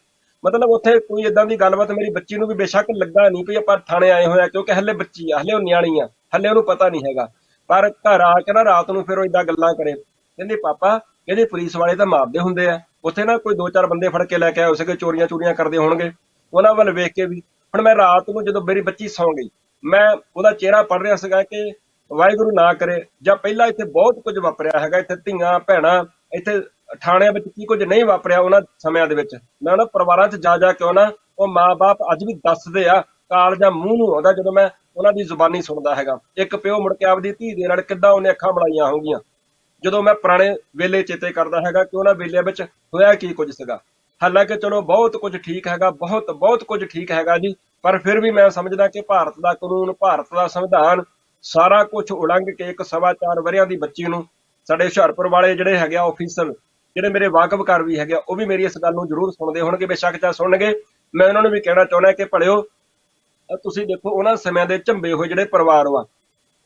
S2: ਮਤਲਬ ਉੱਥੇ ਕੋਈ ਇਦਾਂ ਦੀ ਗੱਲਬਾਤ ਮੇਰੀ ਬੱਚੀ ਨੂੰ ਵੀ ਬੇਸ਼ੱਕ ਲੱਗਾ ਨਹੀਂ ਵੀ ਆਪਾਂ ਥਾਣੇ ਆਏ ਹੋਇਆ ਕਿਉਂਕਿ ਹੱਲੇ ਬੱਚੀ ਆ, ਹੱਲੇ ਉਹ ਨਿਆਣੀ ਆ, ਹੱਲੇ ਉਹਨੂੰ ਪਤਾ ਨਹੀਂ ਹੈਗਾ। ਪਰ ਘਰ ਆ ਕੇ ਨਾ ਰਾਤ ਨੂੰ ਫਿਰ ਉਹ ਇਦਾਂ ਗੱਲਾਂ ਕਰੇ। ਕਹਿੰਦੇ, ਪਾਪਾ, ਕਹਿੰਦੇ ਪੁਲਿਸ ਵਾਲੇ ਤਾਂ ਮਾਰਦੇ ਹੁੰਦੇ ਆ। ਉੱਥੇ ਨਾ ਕੋਈ ਦੋ ਚਾਰ ਬੰਦੇ ਫੜ ਕੇ ਲੈ ਕੇ ਆਏ ਉਸੇ ਚੋਰੀਆਂ ਚੋਰੀਆਂ ਕਰਦੇ ਹੋਣਗੇ। ਉਹਨਾਂ ਵੱਲ ਵੇਖ ਕੇ ਵੀ, ਹੁਣ ਮੈਂ ਰਾਤ ਨੂੰ ਜਦੋਂ ਮੇਰੀ ਬੱਚੀ ਸੌਂ ਗਈ, ਮੈਂ ਉਹਦਾ ਚਿਹਰਾ ਪੜ ਰਿਹਾ ਸੀਗਾ ਕਿ ਵਾਹਿਗੁਰੂ ਨਾ ਕਰੇ। ਜਾਂ ਪਹਿਲਾਂ ਇੱਥੇ ਬਹੁਤ ਕੁਝ ਵਾਪਰਿਆ ਹੈਗਾ, ਇੱਥੇ ਧੀਆਂ, ਭੈਣਾਂ, ਇੱਥੇ ਥਾਣਿਆਂ ਵਿੱਚ ਕੀ ਕੁਝ ਨਹੀਂ ਵਾਪਰਿਆ ਉਹਨਾਂ ਸਮਿਆਂ ਦੇ ਵਿੱਚ। ਮੈਂ ਉਹਨਾਂ ਪਰਿਵਾਰਾਂ 'ਚ ਜਾ ਜਾ ਕੇ ਉਹਨਾਂ ਉਹ ਮਾਪੇ ਅੱਜ ਵੀ ਦੱਸਦੇ ਆ, ਕਾਲ ਜਾਂ ਮੂੰਹ ਨੂੰ ਆਉਂਦਾ ਜਦੋਂ ਮੈਂ ਉਹਨਾਂ ਦੀ ਜ਼ੁਬਾਨੀ ਸੁਣਦਾ ਹੈਗਾ। ਇੱਕ ਪਿਓ ਮੁੜ ਕੇ ਆਪਦੀ ਧੀ ਦੇ ਨਾਲ ਕਿੱਦਾਂ ਉਹਨੇ ਅੱਖਾਂ ਬਣਾਈਆਂ ਹੋਣਗੀਆਂ ਜਦੋਂ ਮੈਂ ਪੁਰਾਣੇ ਵੇਲੇ ਚੇਤੇ ਕਰਦਾ ਹੈਗਾ ਕਿ ਉਹਨਾਂ ਵੇਲਿਆਂ ਵਿੱਚ ਹੋਇਆ ਕੀ ਕੁਝ ਸੀਗਾ। ਹਾਲਾਂਕਿ ਚਲੋ ਬਹੁਤ ਕੁਝ ਠੀਕ ਹੈਗਾ ਬਹੁਤ ਬਹੁਤ ਕੁਝ ਠੀਕ ਹੈਗਾ ਜੀ ਪਰ ਫਿਰ ਵੀ ਮੈਂ ਸਮਝਦਾ ਕਿ ਭਾਰਤ ਦਾ ਕਾਨੂੰਨ ਭਾਰਤ ਦਾ ਸੰਵਿਧਾਨ ਸਾਰਾ ਕੁਝ ਉਲੰਘ ਕੇ ਇੱਕ ਸਵਾ ਚਾਰ ਵਰਿਆਂ ਦੀ ਬੱਚੀ ਨੂੰ ਸਾਡੇ ਹੁਸ਼ਿਆਰਪੁਰ ਵਾਲੇ ਜਿਹੜੇ ਹੈਗੇ ਆ ਆਫੀਸਰ ਜਿਹੜੇ ਮੇਰੇ ਵਾਕਫਕਾਰ ਵੀ ਹੈਗੇ ਆ, ਉਹ ਵੀ ਮੇਰੀ ਇਸ ਗੱਲ ਨੂੰ ਜ਼ਰੂਰ ਸੁਣਦੇ ਹੋਣਗੇ ਬੇਸ਼ੱਕ ਚਾ ਸੁਣਨਗੇ। ਮੈਂ ਉਹਨਾਂ ਨੂੰ ਵੀ ਕਹਿਣਾ ਚਾਹੁੰਦਾ ਕਿ ਭਲਿਓ ਤੁਸੀਂ ਦੇਖੋ ਉਹਨਾਂ ਸਮਿਆਂ ਦੇ ਝੰਬੇ ਹੋਏ ਜਿਹੜੇ ਪਰਿਵਾਰ ਵਾ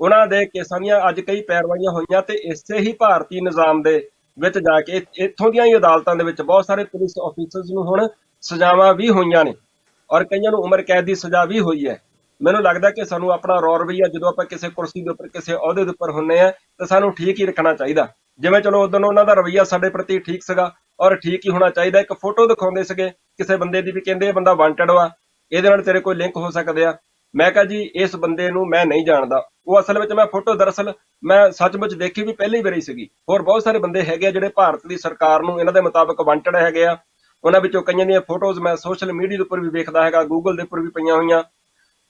S2: ਉਹਨਾਂ ਦੇ ਕੇਸਾਂ ਦੀਆਂ ਅੱਜ ਕਈ ਪੈਰਵਾਈਆਂ ਹੋਈਆਂ ਤੇ ਇਸੇ ਹੀ ਭਾਰਤੀ ਨਿਜ਼ਾਮ ਦੇ ਵਿੱਚ ਜਾ ਕੇ ਇੱਥੋਂ ਦੀਆਂ ਹੀ ਅਦਾਲਤਾਂ ਦੇ ਵਿੱਚ ਬਹੁਤ ਸਾਰੇ ਪੁਲਿਸ ਆਫੀਸਰਸ ਨੂੰ ਹੁਣ ਸਜ਼ਾਵਾਂ ਵੀ ਹੋਈਆਂ ਨੇ ਔਰ ਕਈਆਂ ਨੂੰ ਉਮਰ ਕੈਦ ਦੀ ਸਜ਼ਾ ਵੀ ਹੋਈ ਹੈ। ਮੈਨੂੰ ਲੱਗਦਾ ਕਿ ਸਾਨੂੰ ਆਪਣਾ ਰੌ ਰਵਈਆ ਜਦੋਂ ਆਪਾਂ ਕਿਸੇ ਕੁਰਸੀ ਦੇ ਉੱਪਰ, ਕਿਸੇ ਅਹੁਦੇ ਦੇ ਉੱਪਰ ਹੁੰਨੇ ਆ, ਤਾਂ ਸਾਨੂੰ ਠੀਕ ਹੀ ਰੱਖਣਾ ਚਾਹੀਦਾ। ਜਿਵੇਂ ਚਲੋ ਉਦੋਂ ਉਹਨਾਂ ਦਾ ਰਵਈਆ ਸਾਡੇ ਪ੍ਰਤੀ ਠੀਕ ਸੀਗਾ ਔਰ ਠੀਕ ਹੀ ਹੋਣਾ ਚਾਹੀਦਾ। ਇੱਕ ਫੋਟੋ ਦਿਖਾਉਂਦੇ ਸੀਗੇ, ਕਿਸੇ ਬੰਦੇ ਦੀ ਵੀ ਕਹਿੰਦੇ ਇਹ ਬੰਦਾ ਵਾਂਟਡ ਵਾ, ਇਹਦੇ ਨਾਲ ਤੇਰੇ ਕੋਈ ਲਿੰਕ ਹੋ ਸਕਦੇ ਆ। ਮੈਂ ਕਿਹਾ ਜੀ, ਇਸ ਬੰਦੇ ਨੂੰ ਮੈਂ ਨਹੀਂ ਜਾਣਦਾ। ਉਹ ਅਸਲ ਵਿੱਚ ਮੈਂ ਫੋਟੋ ਦਰਅਸਲ ਮੈਂ ਸੱਚਮੁੱਚ ਦੇਖੀ ਵੀ ਪਹਿਲੀ ਵਾਰੀ ਸੀਗੀ। ਹੋਰ ਬਹੁਤ ਸਾਰੇ ਬੰਦੇ ਹੈਗੇ ਆ ਜਿਹੜੇ ਭਾਰਤ ਦੀ ਸਰਕਾਰ ਨੂੰ ਇਹਨਾਂ ਦੇ ਮੁਤਾਬਕ ਵਾਂਟਡ ਹੈਗੇ ਆ। ਉਹਨਾਂ ਵਿੱਚੋਂ ਕਈਆਂ ਦੀਆਂ ਫੋਟੋਜ਼ ਮੈਂ ਸੋਸ਼ਲ ਮੀਡੀਆ ਦੇ ਉੱਪਰ ਵੀ ਵੇਖਦਾ ਹੈਗਾ ਗੂਗਲ ਦੇ ਉੱਪਰ ਵੀ ਪਈਆਂ ਹੋਈਆਂ।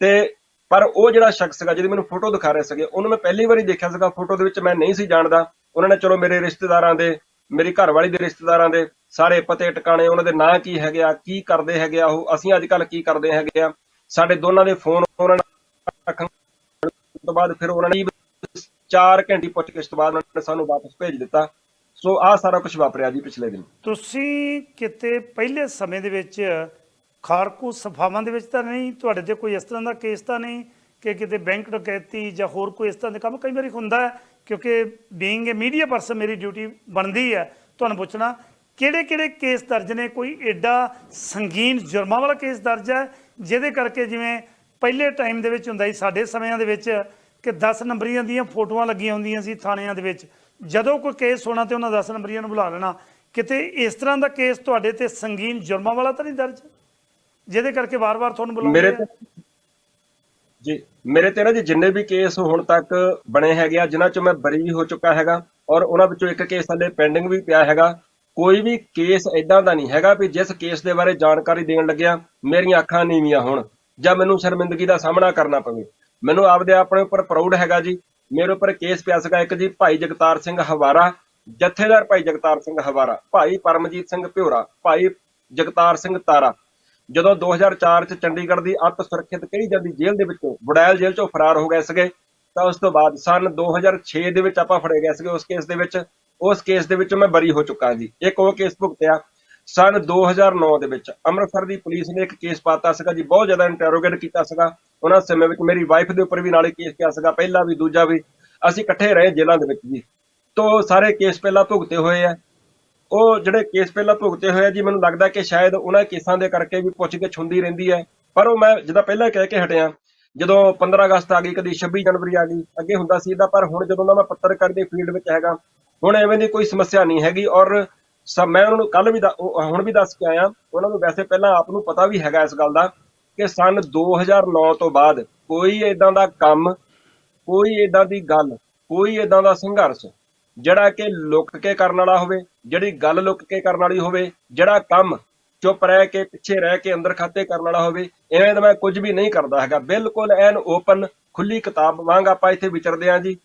S2: ਤੇ ਪਰ ਉਹ ਜਿਹੜਾ ਸ਼ਖਸ ਸੀਗਾ, ਜਿਹਦੀ ਮੈਨੂੰ ਫੋਟੋ ਦਿਖਾ ਰਹੇ ਸੀਗੇ, ਉਹਨੂੰ ਮੈਂ ਪਹਿਲੀ ਵਾਰੀ ਦੇਖਿਆ ਸੀਗਾ, ਫੋਟੋ ਦੇ ਵਿੱਚ ਮੈਂ ਨਹੀਂ ਸੀ ਜਾਣਦਾ। ਉਹਨਾਂ ਨੇ ਚਲੋ ਮੇਰੇ ਰਿਸ਼ਤੇਦਾਰਾਂ ਦੇ, ਮੇਰੀ ਘਰਵਾਲੀ ਦੇ ਰਿਸ਼ਤੇਦਾਰਾਂ ਦੇ ਸਾਰੇ ਪਤੇ ਟਿਕਾਣੇ, ਉਹਨਾਂ ਦੇ ਨਾਂ ਕੀ ਹੈਗੇ ਆ, ਕੀ ਕਰਦੇ ਹੈਗੇ ਆ ਉਹ, ਅਸੀਂ ਅੱਜ ਕੱਲ ਕੀ ਕਰਦੇ ਹੈਗੇ ਆ। ਸਾਡੇ ਦੋਨਾਂ ਦੇ ਫੋਨ ਉਹਨਾਂ ਨੇ ਰੱਖਣ ਤੋਂ ਬਾਅਦ ਫਿਰ ਉਹਨਾਂ ਨੇ 4 ਘੰਟੇ ਪੁੱਛਗਿੱਛ ਤੋਂ ਬਾਅਦ ਉਹਨਾਂ ਨੇ ਸਾਨੂੰ ਵਾਪਸ ਭੇਜ ਦਿੱਤਾ। ਸੋ ਆਹ ਸਾਰਾ ਕੁਝ ਵਾਪਰਿਆ ਜੀ ਪਿਛਲੇ ਦਿਨ।
S1: ਤੁਸੀਂ ਕਿਤੇ ਪਹਿਲੇ ਸਮੇਂ ਦੇ ਵਿੱਚ ਖਾੜਕੂ ਸਫਾਵਾਂ ਦੇ ਵਿੱਚ ਤਾਂ ਨਹੀਂ, ਤੁਹਾਡੇ ਤੇ ਕੋਈ ਇਸ ਤਰ੍ਹਾਂ ਦਾ ਕੇਸ ਤਾਂ ਨਹੀਂ ਕਿ ਕਿਤੇ ਬੈਂਕ ਡਕੈਤੀ ਜਾਂ ਹੋਰ ਕੋਈ ਇਸ ਤਰ੍ਹਾਂ ਦੇ ਕੰਮ ਕਈ ਵਾਰੀ ਹੁੰਦਾ ਹੈ, ਕਿਉਂਕਿ ਬੀਇੰਗ ਅ ਮੀਡੀਆ ਪਰਸਨ ਮੇਰੀ ਡਿਊਟੀ ਬਣਦੀ ਹੈ। ਤੁਹਾਨੂੰ ਪੁੱਛਣਾ ਕਿਹੜੇ ਕਿਹੜੇ ਕੇਸ ਦਰਜ ਨੇ? ਕੋਈ ਐਡਾ ਸੰਗੀਨ ਜੁਰਮਾਂ ਵਾਲਾ ਕੇਸ ਦਰਜ ਹੈ? ਜਿਹਦੇ ਕਰਕੇ ਜਿਵੇਂ ਪਹਿਲੇ ਟਾਈਮ ਦੇ ਵਿੱਚ ਹੁੰਦਾ ਸੀ ਸਾਡੇ ਸਮਿਆਂ ਦੇ ਵਿੱਚ ਕਿ 10 ਨੰਬਰੀਆਂ ਦੀਆਂ ਫੋਟੋਆਂ ਲੱਗੀਆਂ ਹੁੰਦੀਆਂ ਸੀ ਥਾਣਿਆਂ ਦੇ ਵਿੱਚ। ਜਦੋਂ ਕੋਈ ਕੇਸ ਹੋਣਾ ਤੇ ਉਹਨਾਂ 10 ਨੰਬਰੀਆਂ ਨੂੰ ਬੁਲਾ ਲੈਣਾ। ਕਿਤੇ ਇਸ ਤਰ੍ਹਾਂ ਦਾ ਕੇਸ ਤੁਹਾਡੇ ਤੇ ਸੰਗੀਨ ਜੁਰਮਾਂ ਵਾਲਾ ਤਾਂ ਨਹੀਂ ਦਰਜ? ਜਿਹਦੇ ਕਰਕੇ ਵਾਰ-ਵਾਰ ਤੁਹਾਨੂੰ ਬੁਲਾਉਂਦੇ
S2: ਮੇਰੇ ਜੀ ਮੇਰੇ ਤੇ ਨਾ ਜੀ ਜਿੰਨੇ ਵੀ ਕੇਸ ਹੁਣ ਤੱਕ ਬਣੇ ਹੈਗੇ ਆ ਜਿਨ੍ਹਾਂ ਚੋਂ ਮੈਂ ਬਰੀ ਹੋ ਚੁੱਕਾ ਹੈਗਾ ਔਰ ਉਹਨਾਂ ਵਿੱਚੋਂ ਇੱਕ ਕੇਸ ਹਲੇ ਪੈਂਡਿੰਗ ਵੀ ਪਿਆ ਹੈਗਾ। ਕੋਈ ਵੀ ਕੇਸ ਐਦਾਂ ਦਾ ਨਹੀਂ ਹੈਗਾ ਵੀ ਜਿਸ ਕੇਸ ਦੇ ਬਾਰੇ ਜਾਣਕਾਰੀ ਦੇਣ ਲੱਗਿਆ, ਮੇਰੀਆਂ ਅੱਖਾਂ ਨੀਵੀਆਂ ਹੋਣ ਜਾਂ ਮੈਨੂੰ ਸ਼ਰਮਿੰਦਗੀ ਦਾ ਸਾਹਮਣਾ ਕਰਨਾ ਪਵੇ। ਮੈਨੂੰ ਆਪਦੇ ਆਪਣੇ ਉੱਪਰ ਪ੍ਰਾਊਡ ਹੈਗਾ ਜੀ। ਮੇਰੇ ਉੱਪਰ ਕੇਸ ਪਿਆ ਸੀਗਾ ਇੱਕ ਜੀ, ਭਾਈ ਜਗਤਾਰ ਸਿੰਘ ਹਵਾਰਾ, ਜਥੇਦਾਰ ਭਾਈ ਜਗਤਾਰ ਸਿੰਘ ਹਵਾਰਾ, ਭਾਈ ਪਰਮਜੀਤ ਸਿੰਘ ਭਿਉਰਾ ਭਾਈ ਜਗਤਾਰ ਸਿੰਘ ਤਾਰਾ। ਜਦੋਂ 2004 ਚ ਚੰਡੀਗੜ੍ਹ ਦੀ ਅੱਤ ਸੁਰੱਖਿਅਤ ਕਹੀ ਜਾਂਦੀ ਜੇਲ੍ਹ ਦੇ ਵਿੱਚੋਂ ਬੁੜੈਲ ਜੇਲ੍ਹ ਚੋਂ ਫਰਾਰ ਹੋ ਗਏ ਸੀਗੇ, ਤਾਂ ਉਸ ਤੋਂ ਬਾਅਦ ਸਨ 2006 ਦੇ ਵਿੱਚ ਆਪਾਂ ਫੜੇ ਗਏ ਸੀਗੇ ਉਸ ਕੇਸ ਦੇ ਵਿੱਚ। ਉਸ ਕੇਸ ਦੇ ਵਿੱਚੋਂ ਮੈਂ ਬਰੀ ਹੋ ਚੁੱਕਾ ਜੀ। ਇੱਕ ਉਹ ਕੇਸ ਭੁਗਤਿਆ ਸਨ 2009 ਦੇ ਵਿੱਚ। ਅੰਮ੍ਰਿਤਸਰ ਦੀ ਪੁਲਿਸ ਨੇ ਇੱਕ ਕੇਸ ਪਾਤਾ ਸੀਗਾ ਜੀ, ਬਹੁਤ ਜ਼ਿਆਦਾ ਇੰਟਰੋਗੇਟ ਕੀਤਾ ਸੀਗਾ। ਉਹਨਾਂ ਸਮੇਂ ਵਿੱਚ ਮੇਰੀ ਵਾਈਫ ਦੇ ਉੱਪਰ ਵੀ ਨਾਲੇ ਕੇਸ ਪਿਆ ਸੀਗਾ, ਪਹਿਲਾ ਵੀ, ਦੂਜਾ ਵੀ। ਅਸੀਂ ਇਕੱਠੇ ਰਹੇ ਜੇਲ੍ਹਾਂ ਦੇ ਵਿੱਚ ਜੀ। ਤੋਂ ਸਾਰੇ ਕੇਸ ਪਹਿਲਾਂ ਭੁਗਤੇ ਹੋਏ ਆ। ਉਹ ਜਿਹੜੇ ਕੇਸ ਪਹਿਲਾਂ ਭੁਗਤੇ ਹੋਏ ਆ ਜੀ, ਮੈਨੂੰ ਲੱਗਦਾ ਕਿ ਸ਼ਾਇਦ ਉਹਨਾਂ ਕੇਸਾਂ ਦੇ ਕਰਕੇ ਵੀ ਪੁੱਛਗਿੱਛ ਹੁੰਦੀ ਰਹਿੰਦੀ ਹੈ। ਪਰ ਉਹ ਮੈਂ ਜਿੱਦਾਂ ਪਹਿਲਾਂ ਕਹਿ ਕੇ ਹਟਿਆ, ਜਦੋਂ 15 ਅਗਸਤ ਆ ਗਈ, ਕਦੀ 26 ਜਨਵਰੀ ਆ ਗਈ, ਅੱਗੇ ਹੁੰਦਾ ਸੀ ਇਹਦਾ। ਪਰ ਹੁਣ ਜਦੋਂ ਦਾ ਮੈਂ ਪੱਤਰਕਾਰ ਦੇ ਫੀਲਡ ਵਿੱਚ ਹੈਗਾ ਹੁਣ ਐਵੇਂ ਦੀ ਕੋਈ ਸਮੱਸਿਆ ਨਹੀਂ ਹੈਗੀ ਔਰ ਸ- ਮੈਂ ਉਹਨਾਂ ਨੂੰ ਕੱਲ ਵੀ ਦ- ਹੁਣ ਵੀ ਦੱਸ ਕੇ ਆਇਆ, ਉਹਨਾਂ ਨੂੰ ਵੈਸੇ ਪਹਿਲਾਂ ਆਪ ਨੂੰ ਪਤਾ ਵੀ ਹੈਗਾ ਇਸ ਗੱਲ ਦਾ ਕਿ ਸਨ 2009 ਤੋਂ ਬਾਅਦ ਕੋਈ ਇਦਾਂ ਦਾ ਕੰਮ, ਕੋਈ ਇਦਾਂ ਦੀ ਗੱਲ, ਕੋਈ ਇਦਾਂ ਦਾ ਸੰਘਰਸ਼, ਜਿਹੜਾ ਕਿ ਲੁੱਕ ਕੇ ਕਰਨ ਵਾਲਾ ਹੋਵੇ, ਜਿਹੜੀ ਗੱਲ ਲੁੱਕ ਕੇ ਕਰਨ ਵਾਲੀ ਹੋਵੇ, ਜਿਹੜਾ ਕੰਮ ਚੁੱਪ ਰਹਿ ਕੇ ਪਿੱਛੇ ਰਹਿ ਕੇ ਅੰਦਰ ਖਾਤੇ ਕਰਨ ਵਾਲਾ ਹੋਵੇ, ਐਵੇਂ ਦਾ ਮੈਂ ਕੁਝ ਵੀ ਨਹੀਂ ਕਰਦਾ ਹੈਗਾ। ਬਿਲਕੁਲ ਐਨ ਓਪਨ ਖੁੱਲੀ ਕਿਤਾਬ ਵਾਂਗ ਆਪਾਂ ਇੱਥੇ ਵਿਚਰਦੇ ਹਾਂ ਜੀ।